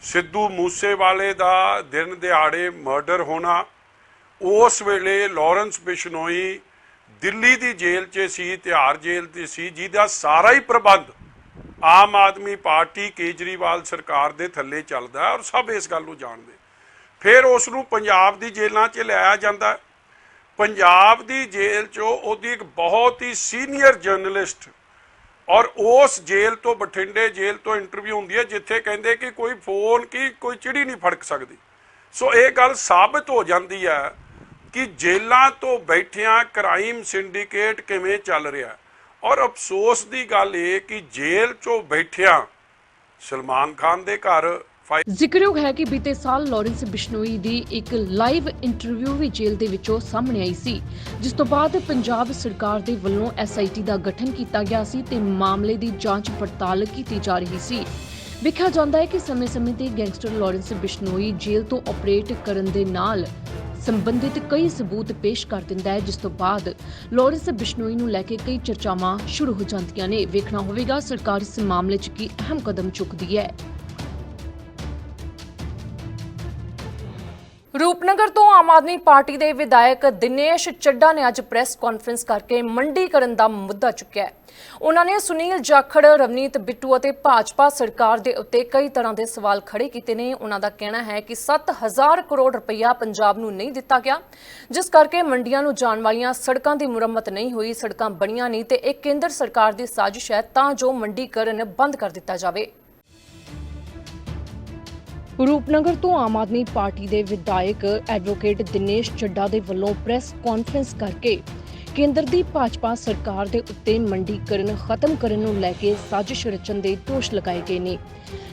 ਸਿੱਧੂ ਮੂਸੇਵਾਲੇ ਦਾ ਦਿਨ ਦਿਹਾੜੇ ਮਰਡਰ ਹੋਣਾ ਉਸ ਵੇਲੇ ਲਾਰੈਂਸ ਬਿਸ਼ਨੋਈ ਦਿੱਲੀ ਦੀ ਜੇਲ੍ਹ 'ਚ ਸੀ, ਤਿਹਾੜ ਜੇਲ੍ਹ 'ਤੇ ਸੀ, ਜਿਹਦਾ ਸਾਰਾ ਹੀ ਪ੍ਰਬੰਧ ਆਮ ਆਦਮੀ ਪਾਰਟੀ ਕੇਜਰੀਵਾਲ ਸਰਕਾਰ ਦੇ ਥੱਲੇ ਚੱਲਦਾ ਔਰ ਸਭ ਇਸ ਗੱਲ ਨੂੰ ਜਾਣਦੇ। ਫਿਰ ਉਸ ਨੂੰ ਪੰਜਾਬ ਦੀ ਜੇਲ੍ਹਾਂ 'ਚ ਲਿਆਇਆ ਜਾਂਦਾ ਪੰਜਾਬ ਦੀ ਜੇਲ੍ਹ 'ਚੋਂ ਉਹਦੀ ਇੱਕ ਬਹੁਤ ਹੀ ਸੀਨੀਅਰ ਜਰਨਲਿਸਟ ਔਰ ਉਸ ਜੇਲ੍ਹ ਤੋਂ ਬਠਿੰਡੇ ਜੇਲ੍ਹ ਤੋਂ ਇੰਟਰਵਿਊ ਹੁੰਦੀ ਹੈ, ਜਿੱਥੇ ਕਹਿੰਦੇ ਕਿ ਕੋਈ ਫੋਨ ਕੀ, ਕੋਈ ਚਿੜੀ ਨਹੀਂ ਫੜਕ ਸਕਦੀ। ਸੋ ਇਹ ਗੱਲ ਸਾਬਤ ਹੋ ਜਾਂਦੀ ਹੈ ਕਿ ਜੇਲ੍ਹਾਂ ਤੋਂ ਬੈਠਿਆਂ ਕ੍ਰਾਈਮ ਸਿੰਡੀਕੇਟ ਕਿਵੇਂ ਚੱਲ ਰਿਹਾ ਔਰ ਅਫਸੋਸ ਦੀ ਗੱਲ ਇਹ ਕਿ ਜੇਲ੍ਹ 'ਚੋਂ ਬੈਠਿਆਂ ਸਲਮਾਨ ਖਾਨ ਦੇ ਘਰ ਜ਼ਿਕਰਯੋਗ ਹੈ ਕਿ ਬੀਤੇ ਸਾਲ ਲਾਰੈਂਸ ਬਿਸ਼ਨੋਈ ਦੀ ਇੱਕ ਲਾਈਵ ਇੰਟਰਵਿਊ ਵੀ ਜੇਲ੍ਹ ਦੇ ਵਿੱਚੋਂ ਸਾਹਮਣੇ ਆਈ ਸੀ, ਜਿਸ ਤੋਂ ਬਾਅਦ ਪੰਜਾਬ ਸਰਕਾਰ ਦੇ ਵੱਲੋਂ ਐਸਆਈਟੀ ਦਾ ਗਠਨ ਕੀਤਾ ਗਿਆ ਸੀ ਤੇ ਮਾਮਲੇ ਦੀ ਜਾਂਚ ਪੜਤਾਲ ਕੀਤੀ ਜਾ ਰਹੀ ਸੀ। ਵੇਖਿਆ ਜਾਂਦਾ ਹੈ ਕਿ ਸਮੇਂ-ਸਮੇਂ ਤੇ ਗੈਂਗਸਟਰ ਲਾਰੈਂਸ ਬਿਸ਼ਨੋਈ ਜੇਲ੍ਹ ਤੋਂ ਆਪਰੇਟ ਕਰਨ ਦੇ ਨਾਲ ਸੰਬੰਧਿਤ ਕਈ ਸਬੂਤ ਪੇਸ਼ ਕਰ ਦਿੰਦਾ ਹੈ, ਜਿਸ ਤੋਂ ਬਾਅਦ ਲਾਰੈਂਸ ਬਿਸ਼ਨੋਈ ਨੂੰ ਲੈ ਕੇ ਕਈ ਚਰਚਾਵਾਂ ਸ਼ੁਰੂ ਹੋ ਜਾਂਦੀਆਂ ਨੇ। ਵੇਖਣਾ ਹੋਵੇਗਾ ਸਰਕਾਰ ਇਸ ਮਾਮਲੇ 'ਚ ਕੀ ਅਹਿਮ ਕਦਮ ਚੁੱਕਦੀ ਹੈ। ਰੂਪਨਗਰ ਤੋਂ ਆਮ ਆਦਮੀ ਪਾਰਟੀ ਦੇ ਵਿਧਾਇਕ ਦਿਨੇਸ਼ ਚੱਡਾ ਨੇ ਅੱਜ ਪ੍ਰੈਸ ਕਾਨਫਰੰਸ ਕਰਕੇ ਮੰਡੀਕਰਨ ਦਾ ਮੁੱਦਾ ਚੁੱਕਿਆ ਹੈ। ਉਹਨਾਂ ਨੇ ਸੁਨੀਲ ਜਾਖੜ, ਰਵਨੀਤ ਬਿੱਟੂ ਅਤੇ ਭਾਜਪਾ ਸਰਕਾਰ ਦੇ ਉੱਤੇ ਕਈ ਤਰ੍ਹਾਂ ਦੇ ਸਵਾਲ ਖੜੇ ਕੀਤੇ ਨੇ। ਉਹਨਾਂ ਦਾ ਕਹਿਣਾ ਹੈ ਕਿ 7000 ਕਰੋੜ ਰੁਪਈਆ ਪੰਜਾਬ ਨੂੰ ਨਹੀਂ ਦਿੱਤਾ ਗਿਆ, ਜਿਸ ਕਰਕੇ ਮੰਡੀਆਂ ਨੂੰ ਜਾਣ ਵਾਲੀਆਂ ਸੜਕਾਂ ਦੀ ਮੁਰੰਮਤ ਨਹੀਂ ਹੋਈ, ਸੜਕਾਂ ਬਣੀਆਂ ਨਹੀਂ ਤੇ ਇਹ ਕੇਂਦਰ ਸਰਕਾਰ ਦੀ ਸਾਜ਼ਿਸ਼ ਹੈ ਤਾਂ ਜੋ ਮੰਡੀਕਰਨ ਬੰਦ ਕਰ ਦਿੱਤਾ ਜਾਵੇ। ਰੂਪਨਗਰ ਤੋਂ ਆਮ ਆਦਮੀ ਪਾਰਟੀ ਦੇ ਵਿਧਾਇਕ ਐਡਵੋਕੇਟ ਦਿਨੇਸ਼ ਚੱਡਾ ਦੇ ਵੱਲੋਂ ਪ੍ਰੈਸ ਕਾਨਫਰੰਸ ਕਰਕੇ ਕੇਂਦਰ ਦੀ ਭਾਜਪਾ ਸਰਕਾਰ ਦੇ ਉੱਤੇ ਮੰਡੀਕਰਨ ਖਤਮ ਕਰਨ ਨੂੰ ਲੈ ਕੇ ਸਾਜ਼ਿਸ਼ ਰਚਨ ਦੇ ਦੋਸ਼ ਲਗਾਏ ਗਏ ਨੇ।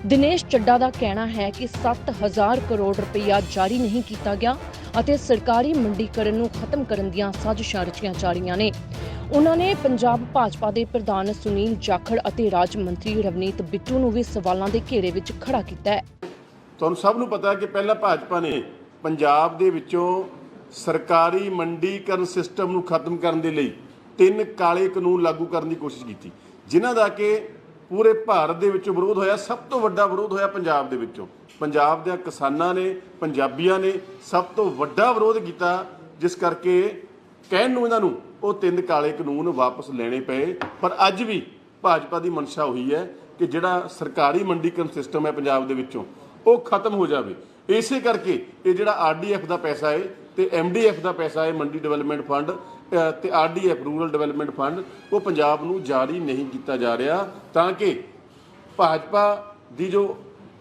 ਦਿਨੇਸ਼ ਚੱਡਾ ਦਾ ਕਹਿਣਾ ਹੈ ਕਿ 7000 ਕਰੋੜ ਰੁਪਇਆ ਜਾਰੀ ਨਹੀਂ ਕੀਤਾ ਗਿਆ ਅਤੇ ਸਰਕਾਰੀ ਮੰਡੀਕਰਨ ਨੂੰ ਖਤਮ ਕਰਨ ਦੀਆਂ ਸਾਜ਼ਿਸ਼ਾਂ ਰਚੀਆਂ ਜਾ ਰਹੀਆਂ ਨੇ। ਉਹਨਾਂ ਨੇ ਪੰਜਾਬ ਭਾਜਪਾ ਦੇ ਪ੍ਰਧਾਨ ਸੁਨੀਲ ਜਾਖੜ ਅਤੇ ਰਾਜ ਮੰਤਰੀ ਰਵਨੀਤ ਬਿੱਟੂ ਨੂੰ ਵੀ ਸਵਾਲਾਂ ਦੇ ਘੇਰੇ ਵਿੱਚ ਖੜਾ ਕੀਤਾ ਹੈ। ਤੁਹਾਨੂੰ ਸਭ ਨੂੰ ਪਤਾ ਕਿ ਪਹਿਲਾਂ ਭਾਜਪਾ ਨੇ ਪੰਜਾਬ ਦੇ ਵਿੱਚੋਂ ਸਰਕਾਰੀ ਮੰਡੀਕਰਨ ਸਿਸਟਮ ਨੂੰ ਖਤਮ ਕਰਨ ਦੇ ਲਈ ਤਿੰਨ ਕਾਲੇ ਕਾਨੂੰਨ ਲਾਗੂ ਕਰਨ ਦੀ ਕੋਸ਼ਿਸ਼ ਕੀਤੀ, ਜਿਨ੍ਹਾਂ ਦਾ ਕਿ ਪੂਰੇ ਭਾਰਤ ਦੇ ਵਿੱਚੋਂ ਵਿਰੋਧ ਹੋਇਆ, ਸਭ ਤੋਂ ਵੱਡਾ ਵਿਰੋਧ ਹੋਇਆ ਪੰਜਾਬ ਦੇ ਵਿੱਚੋਂ। ਪੰਜਾਬ ਦੇ ਕਿਸਾਨਾਂ ਨੇ, ਪੰਜਾਬੀਆਂ ਨੇ ਸਭ ਤੋਂ ਵੱਡਾ ਵਿਰੋਧ ਕੀਤਾ, ਜਿਸ ਕਰਕੇ ਕਹਿਣ ਨੂੰ ਇਹਨਾਂ ਨੂੰ ਉਹ ਤਿੰਨ ਕਾਲੇ ਕਾਨੂੰਨ ਵਾਪਸ ਲੈਣੇ ਪਏ। ਪਰ ਅੱਜ ਵੀ ਭਾਜਪਾ ਦੀ ਮਨਸ਼ਾ ਹੋਈ ਹੈ ਕਿ ਜਿਹੜਾ ਸਰਕਾਰੀ ਮੰਡੀਕਰਨ ਸਿਸਟਮ ਹੈ ਪੰਜਾਬ ਦੇ ਵਿੱਚੋਂ ਉਹ ਖਤਮ ਹੋ ਜਾਵੇ। ਇਸੇ ਕਰਕੇ ਇਹ ਜਿਹੜਾ ਆਰਡੀਐਫ ਦਾ ਪੈਸਾ ਹੈ ਤੇ ਐਮਡੀਐਫ ਦਾ ਪੈਸਾ ਹੈ ਮੰਡੀ ਡਿਵੈਲਪਮੈਂਟ ਫੰਡ ਅ, ਤੇ ਆਰਡੀਐਫ ਰੂਰਲ ਡਿਵੈਲਪਮੈਂਟ ਫੰਡ ਉਹ ਪੰਜਾਬ ਨੂੰ ਜਾਰੀ ਨਹੀਂ ਕੀਤਾ ਜਾ ਰਿਹਾ ਤਾਂ ਕਿ ਭਾਜਪਾ ਦੀ ਜੋ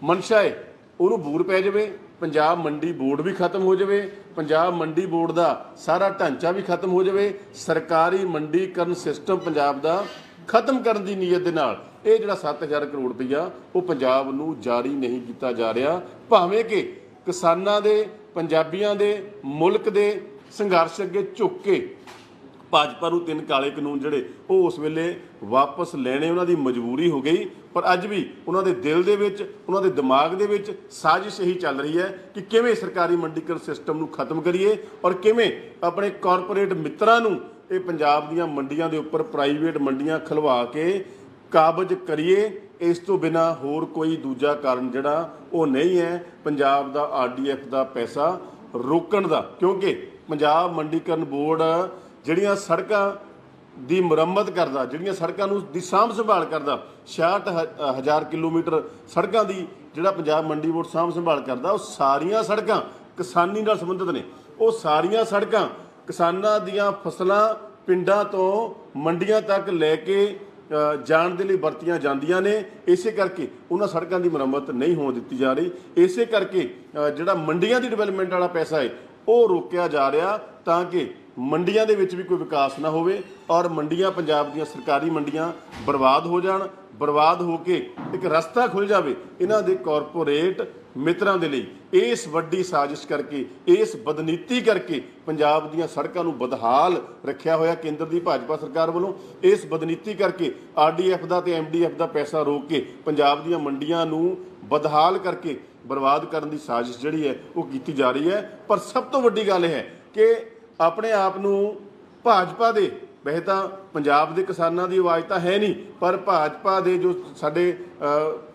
ਮਨਸ਼ਾ ਹੈ ਉਹਨੂੰ ਬੂਰ ਪੈ ਜਾਵੇ ਪੰਜਾਬ ਮੰਡੀ ਬੋਰਡ ਵੀ ਖਤਮ ਹੋ ਜਾਵੇ ਪੰਜਾਬ ਮੰਡੀ ਬੋਰਡ ਦਾ ਸਾਰਾ ਢਾਂਚਾ ਵੀ ਖਤਮ ਹੋ ਜਾਵੇ ਸਰਕਾਰੀ ਮੰਡੀਕਰਨ ਸਿਸਟਮ ਪੰਜਾਬ ਦਾ ਖਤਮ ਕਰਨ ਦੀ ਨੀਅਤ ਦੇ ਨਾਲ ਇਹ ਜਿਹੜਾ 7000 ਕਰੋੜ ਰੁਪਈਆ, ਉਹ ਪੰਜਾਬ ਨੂੰ ਜਾਰੀ ਨਹੀਂ ਕੀਤਾ ਜਾ ਰਿਹਾ। ਭਾਵੇਂ ਕਿ ਕਿਸਾਨਾਂ ਦੇ, ਪੰਜਾਬੀਆਂ ਦੇ, ਮੁਲਕ ਦੇ ਸੰਘਰਸ਼ ਅੱਗੇ ਝੁੱਕ ਕੇ ਭਾਜਪਾ ਨੂੰ ਤਿੰਨ ਕਾਲੇ ਕਾਨੂੰਨ ਜਿਹੜੇ, ਉਹ ਉਸ ਵੇਲੇ ਵਾਪਸ ਲੈਣੇ ਉਹਨਾਂ ਦੀ ਮਜਬੂਰੀ ਹੋ ਗਈ। ਪਰ ਅੱਜ ਵੀ ਉਹਨਾਂ ਦੇ ਦਿਲ ਦੇ ਵਿੱਚ, ਉਹਨਾਂ ਦੇ ਦਿਮਾਗ ਦੇ ਵਿੱਚ ਸਾਜ਼ਿਸ਼ ਇਹੀ ਚੱਲ ਰਹੀ ਹੈ ਕਿ ਕਿਵੇਂ ਸਰਕਾਰੀ ਮੰਡੀਕਰਨ ਸਿਸਟਮ ਨੂੰ ਖਤਮ ਕਰੀਏ ਔਰ ਕਿਵੇਂ ਆਪਣੇ ਕਾਰਪੋਰੇਟ ਮਿੱਤਰਾਂ ਨੂੰ ਇਹ ਪੰਜਾਬ ਦੀਆਂ ਮੰਡੀਆਂ ਦੇ ਉੱਪਰ ਪ੍ਰਾਈਵੇਟ ਮੰਡੀਆਂ ਖਲਵਾ ਕੇ ਕਾਬਜ ਕਰੀਏ, ਇਸ ਤੋਂ ਬਿਨਾ ਹੋਰ ਕੋਈ ਦੂਜਾ ਕਾਰਨ ਜਿਹੜਾ ਉਹ ਨਹੀਂ ਹੈ, ਪੰਜਾਬ ਦਾ ਆਰਡੀਐਫ ਦਾ ਪੈਸਾ ਰੋਕਣ ਦਾ। ਕਿਉਂਕਿ ਪੰਜਾਬ ਮੰਡੀਕਰਨ ਬੋਰਡ ਜਿਹੜੀਆਂ ਸੜਕਾਂ ਦੀ ਮੁਰੰਮਤ ਕਰਦਾ, ਜਿਹੜੀਆਂ ਸੜਕਾਂ ਨੂੰ ਦੀ ਸਾਂਭ ਸੰਭਾਲ ਕਰਦਾ 66000 ਕਿਲੋਮੀਟਰ ਸੜਕਾਂ ਦੀ ਜਿਹੜਾ ਪੰਜਾਬ ਮੰਡੀ ਬੋਰਡ ਸਾਂਭ ਸੰਭਾਲ ਕਰਦਾ, ਉਹ ਸਾਰੀਆਂ ਸੜਕਾਂ ਕਿਸਾਨੀ ਨਾਲ ਸੰਬੰਧਿਤ ਨੇ। ਉਹ ਸਾਰੀਆਂ ਸੜਕਾਂ ਕਿਸਾਨਾਂ ਦੀਆਂ ਫਸਲਾਂ ਪਿੰਡਾਂ ਤੋਂ ਮੰਡੀਆਂ ਤੱਕ ਲੈ ਕੇ ਜਾਣ ਦੇ ਲਈ ਵਰਤੀਆਂ ਜਾਂਦੀਆਂ ਨੇ। ਇਸੇ ਕਰਕੇ ਉਹਨਾਂ ਸੜਕਾਂ ਦੀ ਮੁਰੰਮਤ ਨਹੀਂ ਹੋਣ ਦਿੱਤੀ ਜਾ ਰਹੀ। ਇਸੇ ਕਰਕੇ ਜਿਹੜਾ ਮੰਡੀਆਂ ਦੀ ਡਿਵੈਲਪਮੈਂਟ ਵਾਲਾ ਪੈਸਾ ਹੈ, ਉਹ ਰੋਕਿਆ ਜਾ ਰਿਹਾ ਤਾਂ ਕਿ ਮੰਡੀਆਂ ਦੇ ਵਿੱਚ ਵੀ ਕੋਈ ਵਿਕਾਸ ਨਾ ਹੋਵੇ ਔਰ ਮੰਡੀਆਂ ਪੰਜਾਬ ਦੀਆਂ ਸਰਕਾਰੀ ਮੰਡੀਆਂ ਬਰਬਾਦ ਹੋ ਜਾਣ। ਬਰਬਾਦ ਹੋ ਕੇ ਇੱਕ ਰਸਤਾ ਖੁੱਲ ਜਾਵੇ। ਇਹਨਾਂ ਦੇ ਕਾਰਪੋਰੇਟ ਮਿੱਤਰਾਂ ਦੇ ਲਈ, ਇਸ ਵੱਡੀ ਸਾਜ਼ਿਸ਼ ਕਰਕੇ, ਇਸ ਬਦਨੀਤੀ ਕਰਕੇ ਪੰਜਾਬ ਦੀਆਂ ਸੜਕਾਂ ਨੂੰ ਬਦਹਾਲ ਰੱਖਿਆ ਹੋਇਆ ਕੇਂਦਰ ਦੀ ਭਾਜਪਾ ਸਰਕਾਰ ਵੱਲੋਂ। ਇਸ ਬਦਨੀਤੀ ਕਰਕੇ ਆਰਡੀਐਫ ਦਾ ਤੇ ਐਮਡੀਐਫ ਦਾ ਪੈਸਾ ਰੋਕ ਕੇ ਪੰਜਾਬ ਦੀਆਂ ਮੰਡੀਆਂ ਨੂੰ ਬਦਹਾਲ ਕਰਕੇ ਬਰਬਾਦ ਕਰਨ ਦੀ ਸਾਜ਼ਿਸ਼ ਜਿਹੜੀ ਹੈ, ਉਹ ਕੀਤੀ ਜਾ ਰਹੀ ਹੈ। ਪਰ ਸਭ ਤੋਂ ਵੱਡੀ ਗੱਲ ਇਹ ਹੈ ਕਿ ਆਪਣੇ ਆਪ ਨੂੰ ਭਾਜਪਾ ਦੇ ਵੈਸੇ ਤਾਂ ਪੰਜਾਬ ਦੇ ਕਿਸਾਨਾਂ ਦੀ ਆਵਾਜ਼ ਤਾਂ ਹੈ ਨਹੀਂ, ਪਰ ਭਾਜਪਾ ਦੇ ਜੋ ਸਾਡੇ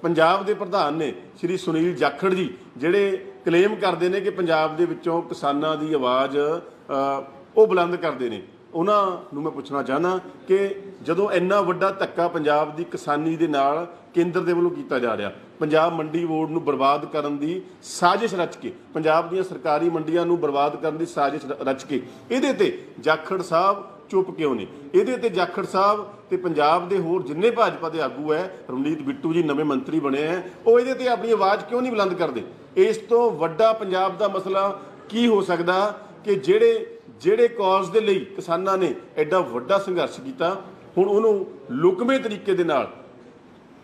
ਪੰਜਾਬ ਦੇ ਪ੍ਰਧਾਨ ਨੇ ਸ਼੍ਰੀ ਸੁਨੀਲ ਜਾਖੜ ਜੀ, ਜਿਹੜੇ ਕਲੇਮ ਕਰਦੇ ਨੇ ਕਿ ਪੰਜਾਬ ਦੇ ਵਿੱਚੋਂ ਕਿਸਾਨਾਂ ਦੀ ਆਵਾਜ਼ ਉਹ ਬੁਲੰਦ ਕਰਦੇ ਨੇ। ਉਹਨਾਂ ਨੂੰ ਮੈਂ ਪੁੱਛਣਾ ਚਾਹਨਾ ਕਿ ਜਦੋਂ ਇੰਨਾ ਵੱਡਾ ਧੱਕਾ ਪੰਜਾਬ ਦੀ ਕਿਸਾਨੀ ਦੇ ਨਾਲ ਕੇਂਦਰ ਦੇ ਵੱਲੋਂ ਕੀਤਾ ਜਾ ਰਿਹਾ, ਪੰਜਾਬ ਮੰਡੀ ਬੋਰਡ ਨੂੰ ਬਰਬਾਦ ਕਰਨ ਦੀ ਸਾਜ਼ਿਸ਼ ਰਚ ਕੇ, ਪੰਜਾਬ ਦੀਆਂ ਸਰਕਾਰੀ ਮੰਡੀਆਂ ਨੂੰ ਬਰਬਾਦ ਕਰਨ ਦੀ ਸਾਜ਼ਿਸ਼ ਰਚ ਕੇ, ਇਹਦੇ ਤੇ ਜਾਖੜ ਸਾਹਿਬ ਚੁੱਪ ਕਿਉਂ ਨੇ ਇਹਦੇ ਤੇ ਜਾਖੜ ਸਾਹਿਬ ਤੇ ਪੰਜਾਬ ਦੇ ਹੋਰ ਜਿੰਨੇ ਭਾਜਪਾ ਦੇ ਆਗੂ ਹੈ ਰਮਨੀਤ ਬਿੱਟੂ ਜੀ ਨਵੇਂ ਮੰਤਰੀ ਬਣੇ ਹੈ ਉਹ ਇਹਦੇ ਤੇ ਆਪਣੀ ਆਵਾਜ਼ ਕਿਉਂ ਨਹੀਂ ਬੁਲੰਦ ਕਰਦੇ? ਇਸ ਤੋਂ ਵੱਡਾ ਪੰਜਾਬ ਦਾ ਮਸਲਾ ਕੀ ਹੋ ਸਕਦਾ ਕਿ ਜਿਹੜੇ ਜਿਹੜੇ ਕਾਜ਼ ਦੇ ਲਈ ਕਿਸਾਨਾਂ ਨੇ ਐਡਾ ਵੱਡਾ ਸੰਘਰਸ਼ ਕੀਤਾ, ਹੁਣ ਉਹਨੂੰ ਲੁਕਵੇਂ ਤਰੀਕੇ ਦੇ ਨਾਲ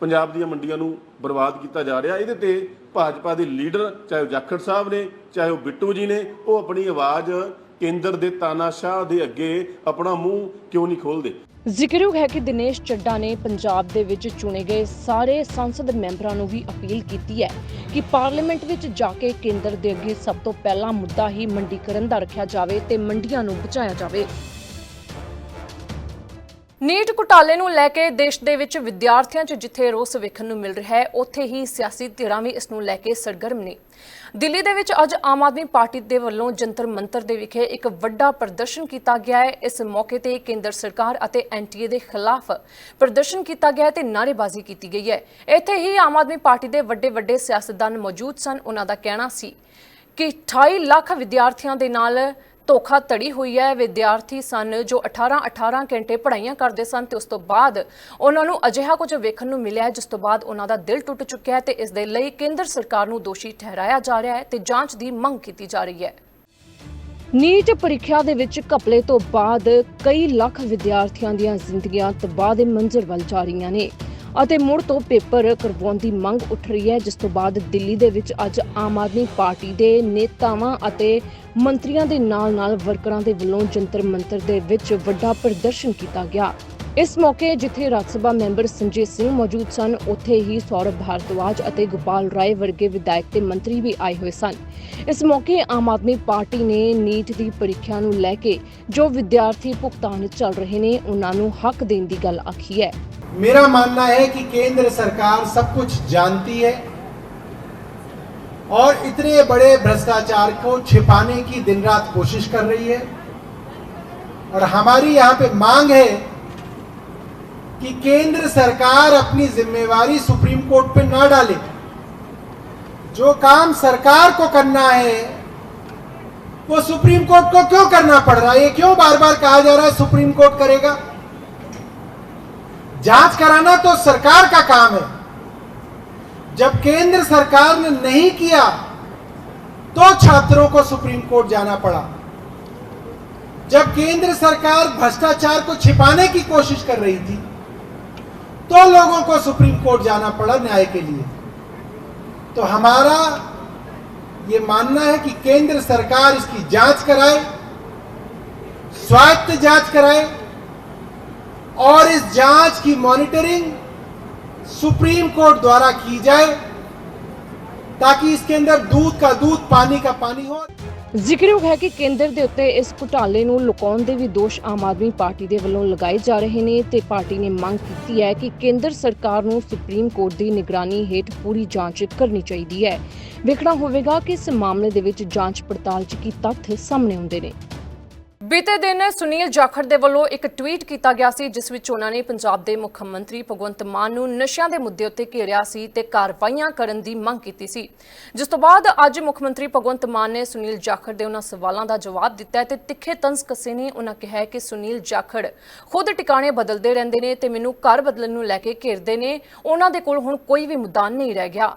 ਪੰਜਾਬ ਦੀਆਂ ਮੰਡੀਆਂ ਨੂੰ ਬਰਬਾਦ ਕੀਤਾ ਜਾ ਰਿਹਾ। ਇਹਦੇ ਤੇ ਭਾਜਪਾ ਦੇ ਲੀਡਰ ਚਾਹੇ ਉਹ ਜਾਖੜ ਸਾਹਿਬ ਨੇ, ਚਾਹੇ ਉਹ ਬਿੱਟੂ ਜੀ ਨੇ, ਉਹ ਆਪਣੀ ਆਵਾਜ਼ ਕੇਂਦਰ ਦੇ ਤਾਨਾਸ਼ਾਹ ਦੇ ਅੱਗੇ ਆਪਣਾ ਮੂੰਹ ਕਿਉਂ ਨਹੀਂ ਖੋਲਦੇ? ਜ਼ਿਕਰਯੋਗ ਹੈ ਕਿ ਦਿਨੇਸ਼ ਚੱਡਾ ਨੇ ਪੰਜਾਬ ਦੇ ਵਿੱਚ ਚੁਣੇ ਗਏ ਸਾਰੇ ਸੰਸਦ ਮੈਂਬਰਾਂ ਨੂੰ ਵੀ ਅਪੀਲ ਕੀਤੀ ਹੈ ਕਿ ਪਾਰਲੀਮੈਂਟ ਵਿੱਚ ਜਾ ਕੇ ਕੇਂਦਰ ਦੇ ਅੱਗੇ ਸਭ ਤੋਂ ਪਹਿਲਾ ਮੁੱਦਾ ਹੀ ਮੰਡੀਕਰਨ ਦਾ ਰੱਖਿਆ ਜਾਵੇ ਤੇ ਮੰਡੀਆਂ ਨੂੰ ਬਚਾਇਆ ਜਾਵੇ। ਨੀਟ ਘੁਟਾਲੇ ਨੂੰ ਲੈ ਕੇ ਦੇਸ਼ ਦੇ ਵਿੱਚ ਵਿਦਿਆਰਥੀਆਂ 'ਚ ਜਿੱਥੇ ਰੋਸ ਵੇਖਣ ਨੂੰ ਮਿਲ ਰਿਹਾ ਹੈ, ਉੱਥੇ ਹੀ ਸਿਆਸੀ ਧਿਰਾਂ ਵੀ ਇਸ ਨੂੰ ਲੈ ਕੇ ਸਰਗਰਮ ਨੇ। ਦਿੱਲੀ ਦੇ ਵਿੱਚ ਅੱਜ ਆਮ ਆਦਮੀ ਪਾਰਟੀ ਦੇ ਵੱਲੋਂ ਜੰਤਰ ਮੰਤਰ ਦੇ ਵਿਖੇ ਇੱਕ ਵੱਡਾ ਪ੍ਰਦਰਸ਼ਨ ਕੀਤਾ ਗਿਆ ਹੈ। ਇਸ ਮੌਕੇ ਤੇ ਕੇਂਦਰ ਸਰਕਾਰ ਅਤੇ ਐਨਟੀਏ ਦੇ ਖਿਲਾਫ ਪ੍ਰਦਰਸ਼ਨ ਕੀਤਾ ਗਿਆ ਹੈ ਤੇ ਨਾਅਰੇਬਾਜ਼ੀ ਕੀਤੀ ਗਈ ਹੈ। ਇੱਥੇ ਹੀ ਆਮ ਆਦਮੀ ਪਾਰਟੀ ਦੇ ਵੱਡੇ ਵੱਡੇ ਸਿਆਸਤਦਾਨ ਮੌਜੂਦ ਸਨ। ਉਹਨਾਂ ਦਾ ਕਹਿਣਾ ਸੀ ਕਿ 28 ਲੱਖ ਵਿਦਿਆਰਥੀਆਂ ਦੇ ਨਾਲ ਧੋਖਾ ਧੜੀ ਹੋਈ ਹੈ। ਵਿਦਿਆਰਥੀ ਸਨ ਜੋ 18-18 ਘੰਟੇ ਪੜ੍ਹਾਈਆਂ ਕਰਦੇ ਸਨ ਤੇ ਉਸ ਤੋਂ ਬਾਅਦ ਉਹਨਾਂ ਨੂੰ ਅਜਿਹਾ ਕੁਝ ਵੇਖਣ ਨੂੰ ਮਿਲਿਆ ਹੈ, ਜਿਸ ਤੋਂ ਬਾਅਦ ਉਹਨਾਂ ਦਾ ਦਿਲ ਟੁੱਟ ਚੁੱਕਿਆ ਹੈ ਤੇ ਇਸ ਦੇ ਲਈ ਕੇਂਦਰ ਸਰਕਾਰ ਨੂੰ ਦੋਸ਼ੀ ਠਹਿਰਾਇਆ ਜਾ ਰਿਹਾ ਹੈ ਤੇ ਜਾਂਚ ਦੀ ਮੰਗ ਕੀਤੀ ਜਾ ਰਹੀ ਹੈ। ਨੀਟ ਪ੍ਰੀਖਿਆ ਦੇ ਵਿੱਚ ਘਪਲੇ ਤੋਂ ਬਾਅਦ ਕਈ ਲੱਖ ਵਿਦਿਆਰਥੀਆਂ ਦੀਆਂ ਜ਼ਿੰਦਗੀਆਂ ਤਬਾਹ ਦੇ ਮੰਜ਼ਰ ਵੱਲ ਜਾ ਰਹੀਆਂ ਨੇ। ਅਤੇ ਮੁੜ ਤੋਂ ਪੇਪਰ ਕਰਵਾਉਣ ਦੀ ਮੰਗ ਉੱਠ ਰਹੀ ਹੈ, ਜਿਸ ਤੋਂ ਬਾਅਦ ਦਿੱਲੀ ਦੇ ਵਿੱਚ ਅੱਜ ਆਮ ਆਦਮੀ ਪਾਰਟੀ ਦੇ ਨੇਤਾਵਾਂ ਅਤੇ ਮੰਤਰੀਆਂ ਦੇ ਨਾਲ-ਨਾਲ ਵਰਕਰਾਂ ਦੇ ਵੱਲੋਂ ਜੰਤਰ ਮੰਤਰ ਦੇ ਵਿੱਚ ਵੱਡਾ ਪ੍ਰਦਰਸ਼ਨ ਕੀਤਾ ਗਿਆ। ਇਸ ਮੌਕੇ ਜਿੱਥੇ ਰਾਜ ਸਭਾ ਮੈਂਬਰ ਸੰਜੇ ਸਿੰਘ ਮੌਜੂਦ ਸਨ, ਉੱਥੇ ਹੀ ਸੌਰਵ ਭਾਰਦਵਾਜ ਅਤੇ ਗੋਪਾਲ ਰਾਏ ਵਰਗੇ ਵਿਧਾਇਕ ਤੇ ਮੰਤਰੀ ਵੀ ਆਏ ਹੋਏ ਸਨ। ਇਸ ਮੌਕੇ ਆਮ ਆਦਮੀ ਪਾਰਟੀ ਨੇ ਨੀਟ ਦੀ ਪ੍ਰੀਖਿਆ ਨੂੰ ਲੈ ਕੇ ਜੋ ਵਿਦਿਆਰਥੀ ਭੁਗਤਾਨ ਚੱਲ ਰਹੇ ਨੇ, ਉਹਨਾਂ ਨੂੰ ਹੱਕ ਦੇਣ ਦੀ ਗੱਲ ਆਖੀ ਹੈ। मेरा मानना है कि केंद्र सरकार सब कुछ जानती है और इतने बड़े भ्रष्टाचार को छिपाने की दिन रात कोशिश कर रही है। और हमारी यहाँ पे मांग है कि केंद्र सरकार अपनी जिम्मेवारी सुप्रीम कोर्ट पे ना डाले। जो काम सरकार को करना है, वो सुप्रीम कोर्ट को क्यों करना पड़ रहा है? ये क्यों बार बार कहा जा रहा है सुप्रीम कोर्ट करेगा? जाँच कराना तो सरकार का काम है। जब केंद्र सरकार ने नहीं किया तो छात्रों को सुप्रीम कोर्ट जाना पड़ा। जब केंद्र सरकार भ्रष्टाचार को छिपाने की कोशिश कर रही थी तो लोगों को सुप्रीम कोर्ट जाना पड़ा न्याय के लिए। तो हमारा ये मानना है कि केंद्र सरकार इसकी जाँच कराए, स्वायत्त जाँच कराए और इस जांच की मॉनिटरिंग सुप्रीम कोर्ट द्वारा की जाए ताकि इसके अंदर दूध का दूध पानी का पानी हो ਜ਼ਿਕਰਯੋਗ ਹੈ ਕਿ ਕੇਂਦਰ ਦੇ ਉੱਤੇ ਇਸ ਘੁਟਾਲੇ ਨੂੰ ਲੁਕਾਉਣ ਦੇ ਵੀ ਦੋਸ਼ ਆਮ ਆਦਮੀ ਪਾਰਟੀ ਦੇ ਵੱਲੋਂ ਲਗਾਏ ਜਾ ਰਹੇ ਨੇ ਤੇ ਪਾਰਟੀ ਨੇ ਮੰਗ ਕੀਤੀ ਹੈ ਕਿ ਕੇਂਦਰ ਸਰਕਾਰ ਨੂੰ ਸੁਪਰੀਮ ਕੋਰਟ ਦੀ ਨਿਗਰਾਨੀ ਹੇਠ ਪੂਰੀ ਜਾਂਚ ਕਰਨੀ ਚਾਹੀਦੀ ਹੈ ਵੇਖਣਾ ਹੋਵੇਗਾ ਕਿ ਇਸ ਮਾਮਲੇ ਦੇ ਵਿੱਚ ਜਾਂਚ ਪੜਤਾਲ 'ਚ ਕੀ ਤੱਥ ਸਾਹਮਣੇ ਆਉਂਦੇ ਨੇ ਬੀਤੇ ਦਿਨ ਸੁਨੀਲ ਜਾਖੜ ਦੇ ਵੱਲੋਂ ਇੱਕ ਟਵੀਟ ਕੀਤਾ ਗਿਆ ਸੀ, ਜਿਸ ਵਿੱਚ ਉਹਨਾਂ ਨੇ ਪੰਜਾਬ ਦੇ ਮੁੱਖ ਮੰਤਰੀ ਭਗਵੰਤ ਮਾਨ ਨੂੰ ਨਸ਼ਿਆਂ ਦੇ ਮੁੱਦੇ ਉੱਤੇ ਘੇਰਿਆ ਸੀ ਤੇ ਕਾਰਵਾਈਆਂ ਕਰਨ ਦੀ ਮੰਗ ਕੀਤੀ ਸੀ। ਜਿਸ ਤੋਂ ਬਾਅਦ ਅੱਜ ਮੁੱਖ ਮੰਤਰੀ ਭਗਵੰਤ ਮਾਨ ਨੇ ਸੁਨੀਲ ਜਾਖੜ ਦੇ ਉਹਨਾਂ ਸਵਾਲਾਂ ਦਾ ਜਵਾਬ ਦਿੱਤਾ ਹੈ ਤੇ ਤਿੱਖੇ ਤੰਜ਼ ਕੱਸੇ ਨੇ ਉਹਨਾਂ ਕਿਹਾ ਕਿ ਸੁਨੀਲ ਜਾਖੜ ਖੁਦ ਟਿਕਾਣੇ ਬਦਲਦੇ ਰਹਿੰਦੇ ਨੇ ਤੇ ਮੈਨੂੰ ਘਰ ਬਦਲਣ ਨੂੰ ਲੈ ਕੇ ਘੇਰਦੇ ਨੇ। ਉਹਨਾਂ ਦੇ ਕੋਲ ਹੁਣ ਕੋਈ ਵੀ ਮੁੱਦਾ ਨਹੀਂ ਰਹਿ ਗਿਆ।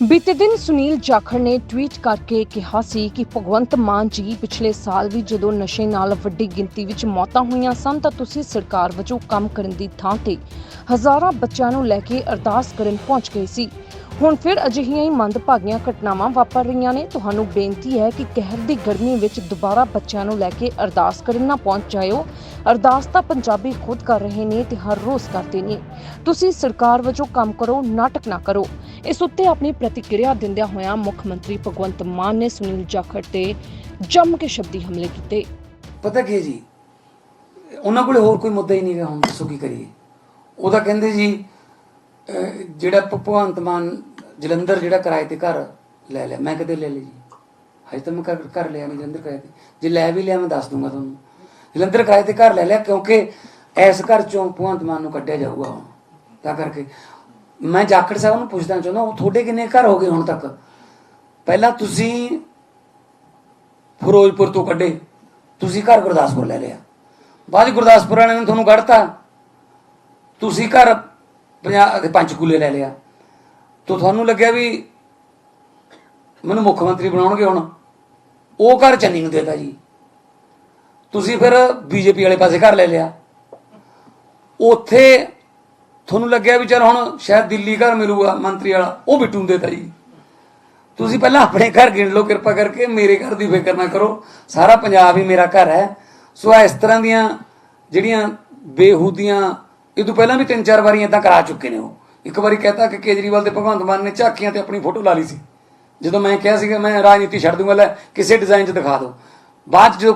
ਬੀਤੇ ਦਿਨ ਸੁਨੀਲ ਜਾਖੜ ਨੇ ਟਵੀਟ ਕਰਕੇ ਕਿਹਾ ਸੀ ਕਿ ਭਗਵੰਤ ਮਾਨ ਜੀ ਪਿਛਲੇ ਸਾਲ ਵੀ ਜਦੋਂ ਨਸ਼ੇ ਨਾਲ ਵੱਡੀ ਗਿਣਤੀ ਵਿੱਚ ਮੌਤਾਂ ਹੋਈਆਂ ਸਨ, ਤਾਂ ਤੁਸੀਂ ਸਰਕਾਰ ਵਜੋਂ ਕੰਮ ਕਰਨ ਦੀ ਥਾਂ ਤੇ ਹਜ਼ਾਰਾਂ ਬੱਚਿਆਂ ਨੂੰ ਲੈ ਕੇ ਅਰਦਾਸ ਕਰਨ ਪਹੁੰਚ ਗਏ ਸੀ। ਹੁਣ ਫਿਰ ਅਜਿਹੀਆਂ ਹੀ ਮੰਦਭਾਗੀਆਂ ਘਟਨਾਵਾਂ ਵਾਪਰ ਰਹੀਆਂ ਨੇ। ਤੁਹਾਨੂੰ ਬੇਨਤੀ ਹੈ ਕਿ ਕਹਿਰ ਦੀ ਗਰਮੀ ਵਿੱਚ ਦੁਬਾਰਾ ਬੱਚਿਆਂ ਨੂੰ ਲੈ ਕੇ ਅਰਦਾਸ ਕਰਨ ਨਾ ਪਹੁੰਚ ਜਾਇਓ ਅਰਦਾਸ ਤਾਂ ਪੰਜਾਬੀ ਖੁਦ ਕਰ ਰਹੇ ਨੇ ਤੇ ਹਰ ਰੋਜ਼ ਕਰਦੇ ਨੇ। ਤੁਸੀਂ ਸਰਕਾਰ ਵਜੋਂ ਕੰਮ ਕਰੋ, ਨਾਟਕ ਨਾ ਕਰੋ। ਇਸ ਉੱਤੇ ਆਪਣੀ ਪ੍ਰਤੀਕਿਰਿਆ ਦਿੰਦਿਆਂ ਹੋਇਆਂ ਮੁੱਖ ਮੰਤਰੀ ਭਗਵੰਤ ਮਾਨ ਨੇ ਸੁਨੀਲ ਜਾਖੜ ਤੇ ਜੰਮ ਕੇ ਸ਼ਬਦੀ ਹਮਲੇ ਕੀਤੇ। ਪਤਾ ਕੀ ਜੀ? ਉਹਨਾਂ ਕੋਲੇ ਹੋਰ ਕੋਈ ਮੁੱਦਾ ਹੀ ਨਹੀਂ ਹੁਣ ਦੱਸੋ ਕੀ ਕਰੀਏ। ਉਹਦਾ ਕਹਿੰਦੇ ਜੀ ਜਿਹੜਾ ਭਗਵੰਤ ਮਾਨ ਜਲੰਧਰ ਜਿਹੜਾ ਕਿਰਾਏ ਤੇ ਘਰ ਲੈ ਲਿਆ। ਮੈਂ ਕਦੇ ਲੈ ਲਈ ਜੀ? ਹਜੇ ਤਾਂ ਮੈਂ ਘਰ ਘਰ ਲਿਆ ਨਹੀਂ ਜਲੰਧਰ ਕਿਰਾਏ ਤੇ। ਜੇ ਲੈ ਵੀ ਲਿਆ, ਮੈਂ ਦੱਸ ਦੂੰਗਾ ਤੁਹਾਨੂੰ। ਜਲੰਧਰ ਕਿਰਾਏ ਤੇ ਘਰ ਲੈ ਲਿਆ ਕਿਉਂਕਿ ਇਸ ਘਰ ਚੋਂ ਭਗਵੰਤ ਮਾਨ ਨੂੰ ਕੱਢਿਆ ਜਾਊਗਾ ਹੁਣ ਤਾਂ ਕਰਕੇ ਮੈਂ ਜਾਖੜ ਸਾਹਿਬ ਨੂੰ ਪੁੱਛਣਾ ਚਾਹੁੰਦਾ, ਉਹ ਤੁਹਾਡੇ ਕਿੰਨੇ ਘਰ ਹੋ ਗਏ ਹੁਣ ਤੱਕ? ਪਹਿਲਾਂ ਤੁਸੀਂ ਫਿਰੋਜ਼ਪੁਰ ਤੋਂ ਕੱਢੇ। ਤੁਸੀਂ ਘਰ ਗੁਰਦਾਸਪੁਰ ਲੈ ਲਿਆ। ਬਾਅਦ 'ਚ ਗੁਰਦਾਸਪੁਰ ਵਾਲਿਆਂ ਨੇ ਤੁਹਾਨੂੰ ਕੱਢਤਾ। ਤੁਸੀਂ ਘਰ ਪੰਜਾਬ ਪੰਚਕੂਲੇ ਲੈ ਲਿਆ। ਤਾਂ ਤੁਹਾਨੂੰ ਲੱਗਿਆ ਵੀ ਮੈਨੂੰ ਮੁੱਖ ਮੰਤਰੀ ਬਣਾਉਣਗੇ ਹੁਣ? ਉਹ ਘਰ ਚੰਨੀ ਨੂੰ ਦੇਤਾ ਜੀ। ਤੁਸੀਂ ਫਿਰ ਬੀਜੇਪੀ ਵਾਲੇ ਪਾਸੇ ਘਰ ਲੈ ਲਿਆ। ਉੱਥੇ ਤੁਹਾਨੂੰ ਲੱਗਿਆ ਵੀ ਚਲ ਹੁਣ ਸ਼ਾਇਦ ਦਿੱਲੀ ਘਰ ਮਿਲੂਗਾ, ਮੰਤਰੀ ਵਾਲਾ, ਉਹ ਬਿੱਟੂ ਨੂੰ ਦੇਤਾ ਜੀ। ਤੁਸੀਂ ਪਹਿਲਾਂ ਆਪਣੇ ਘਰ ਗਿਣ ਲਓ, ਕਿਰਪਾ ਕਰਕੇ ਮੇਰੇ ਘਰ ਦੀ ਫਿਕਰ ਨਾ ਕਰੋ। ਸਾਰਾ ਪੰਜਾਬ ਹੀ ਮੇਰਾ ਘਰ ਹੈ। ਸੋ ਇਸ ਤਰ੍ਹਾਂ ਦੀਆਂ ਜਿਹੜੀਆਂ ਬੇਹੂਦੀਆਂ, ਇਹ ਤੋਂ ਪਹਿਲਾਂ ਵੀ ਤਿੰਨ ਚਾਰ ਵਾਰੀ ਇਦਾਂ ਕਰਾ ਚੁੱਕੇ ਨੇ ਉਹ। ਇੱਕ ਵਾਰੀ ਕਹਤਾ ਕਿ ਕੇਜਰੀਵਾਲ ਤੇ ਭਗਵੰਤ ਮਾਨ ਨੇ ਝਾਕੀਆਂ ਤੇ ਆਪਣੀ ਫੋਟੋ ਲਾ ਲਈ ਸੀ। ਜਦੋਂ ਮੈਂ ਕਿਹਾ ਸੀਗਾ, ਮੈਂ ਰਾਜਨੀਤੀ ਛੱਡ ਦੂੰਗਾ, ਲੈ ਕਿਸੇ ਡਿਜ਼ਾਈਨ 'ਚ ਦਿਖਾ ਦਿਓ ਬਾਅਦ 'ਚ ਜੋ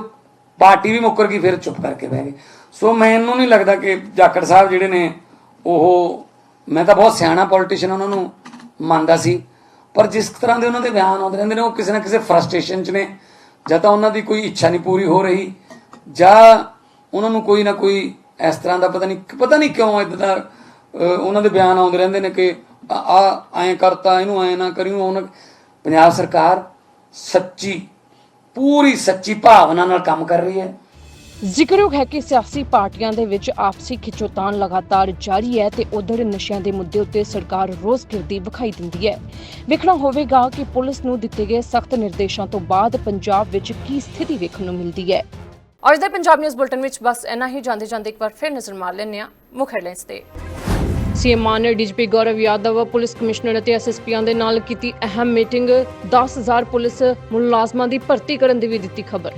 ਪਾਰਟੀ ਵੀ ਮੁੱਕਰ ਗਈ, ਫਿਰ ਚੁੱਪ ਕਰਕੇ ਬਹਿ ਗਏ। ਸੋ ਮੈਨੂੰ ਨਹੀਂ ਲੱਗਦਾ ਕਿ ਜਾਖੜ ਸਾਹਿਬ ਜਿਹੜੇ ਨੇ, ਉਹ ਮੈਂ ਤਾਂ ਬਹੁਤ ਸਿਆਣਾ ਪੋਲੀਟੀਸ਼ੀਅਨ ਉਹਨਾਂ ਨੂੰ ਮੰਨਦਾ ਸੀ। ਪਰ ਜਿਸ ਤਰ੍ਹਾਂ ਦੇ ਉਹਨਾਂ ਦੇ ਬਿਆਨ ਆਉਂਦੇ ਰਹਿੰਦੇ ਨੇ, ਉਹ ਕਿਸੇ ਨਾ ਕਿਸੇ ਫਰਸਟ੍ਰੇਸ਼ਨ 'ਚ ਨੇ, ਜਾਂ ਤਾਂ ਉਹਨਾਂ ਦੀ ਕੋਈ ਇੱਛਾ ਨਹੀਂ ਪੂਰੀ ਹੋ ਰਹੀ, ਜਾਂ ਉਹਨਾਂ ਨੂੰ ਕੋਈ ਨਾ ਕੋਈ ਇਸ ਤਰ੍ਹਾਂ ਦਾ ਪਤਾ ਨਹੀਂ ਪਤਾ ਨਹੀਂ ਕਿਉਂ ਇਦਾਂ ਦਾ ਉਹਨਾਂ ਦੇ ਬਿਆਨ ਆਉਂਦੇ ਰਹਿੰਦੇ ਨੇ ਕਿ ਆ ਐਂ ਕਰਤਾ, ਇਹਨੂੰ ਐਂ ਨਾ ਕਰਿਓ। ਉਹਨਾਂ ਪੰਜਾਬ ਸਰਕਾਰ ਸੱਚੀ, ਪੂਰੀ ਸੱਚੀ ਭਾਵਨਾ ਨਾਲ ਕੰਮ ਕਰ ਰਹੀ ਹੈ। ਜ਼ਿਕਰਯੋਗ ਹੈ ਕਿ ਸਿਆਸੀ ਪਾਰਟੀਆਂ ਦੇ ਵਿੱਚ ਆਪਸੀ ਖਿੱਚੋਤਾਣ ਲਗਾਤਾਰ ਜਾਰੀ ਹੈ ਤੇ ਉਧਰ ਨਸ਼ਿਆਂ ਦੇ ਮੁੱਦੇ ਉੱਤੇ ਸਰਕਾਰ ਰੋਜ਼ ਗਿਰਦੀ ਵਿਖਾਈ ਦਿੰਦੀ ਹੈ। ਵੇਖਣਾ ਹੋਵੇਗਾ ਕਿ ਪੁਲਿਸ ਨੂੰ ਦਿੱਤੇ ਗਏ ਸਖਤ ਨਿਰਦੇਸ਼ਾਂ ਤੋਂ ਬਾਅਦ ਪੰਜਾਬ ਵਿੱਚ ਕੀ ਸਥਿਤੀ ਵੇਖਣ ਨੂੰ ਮਿਲਦੀ ਹੈ। ਅੱਜ ਦੇ ਪੰਜਾਬ ਨਿਊਜ਼ ਬੁਲਟਨ ਵਿੱਚ ਬਸ ਇੰਨਾ ਹੀ। ਜਾਂਦੇ ਜਾਂਦੇ ਇੱਕ ਵਾਰ ਫਿਰ ਨਜ਼ਰ ਮਾਰ ਲੈਂਦੇ ਹਾਂ ਮੁੱਖ ਹੈਡਲਾਈਨਸ ਤੇ। ਸੀਐਮ ਮਾਨ ਨੇ DGP Gaurav Yadav, police commissioner ਅਤੇ ਐਸਐਸਪੀਆਂ ਦੇ ਨਾਲ ਕੀਤੀ ਅਹਿਮ ਮੀਟਿੰਗ। 10000 ਪੁਲਿਸ ਮੁਲਾਜ਼ਮਾਂ ਦੀ ਭਰਤੀ ਕਰਨ ਦੀ ਵੀ ਦਿੱਤੀ ਖਬਰ।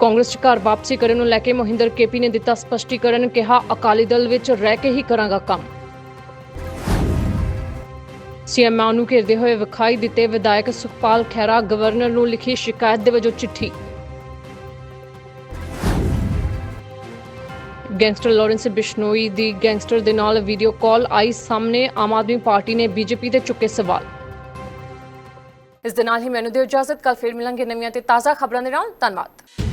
ਕਾਂਗਰਸ 'ਚ ਘਰ ਵਾਪਸੀ ਕਰਨ ਨੂੰ ਲੈ ਕੇ ਮੋਹਿੰਦਰ ਕੇਪੀ ਨੇ ਦਿੱਤਾ ਸਪਸ਼ਟੀਕਰਨ, ਕਿਹਾ ਅਕਾਲੀ ਦਲ ਵਿੱਚ ਰਹਿ ਕੇ ਹੀ ਕਰਾਂਗਾ ਕੰਮ। ਸੀਐਮ ਮਾਨ ਨੂੰ ਘੇਰਦੇ ਹੋਏ ਵਿਖਾਈ ਦਿੱਤੇ ਵਿਧਾਇਕ ਸੁਖਪਾਲ ਖਹਿਰਾ, ਗਵਰਨਰ ਨੂੰ ਲਿਖੀ ਸ਼ਿਕਾਇਤ ਦੇ ਵਜੋਂ ਚਿੱਠੀ। ਗੈਂਗਸਟਰ ਲਾਰੈਂਸ ਬਿਸ਼ਨੋਈ ਦੀ ਗੈਂਗਸਟਰ ਦੇ ਨਾਲ ਵੀਡੀਓ ਕਾਲ ਆਈ ਸਾਹਮਣੇ ਆਮ ਆਦਮੀ ਪਾਰਟੀ ਨੇ ਬੀਜੇਪੀ ਤੇ ਚੁੱਕੇ ਸਵਾਲ। ਇਸ ਦੇ ਨਾਲ ਹੀ ਮੈਨੂੰ ਦਿਓ ਇਜਾਜ਼ਤ ਕੱਲ ਫਿਰ ਮਿਲਾਂਗੇ ਨਵੀਆਂ ਤੇ ਤਾਜ਼ਾ ਖਬਰਾਂ ਦੇ ਨਾਲ। ਧੰਨਵਾਦ।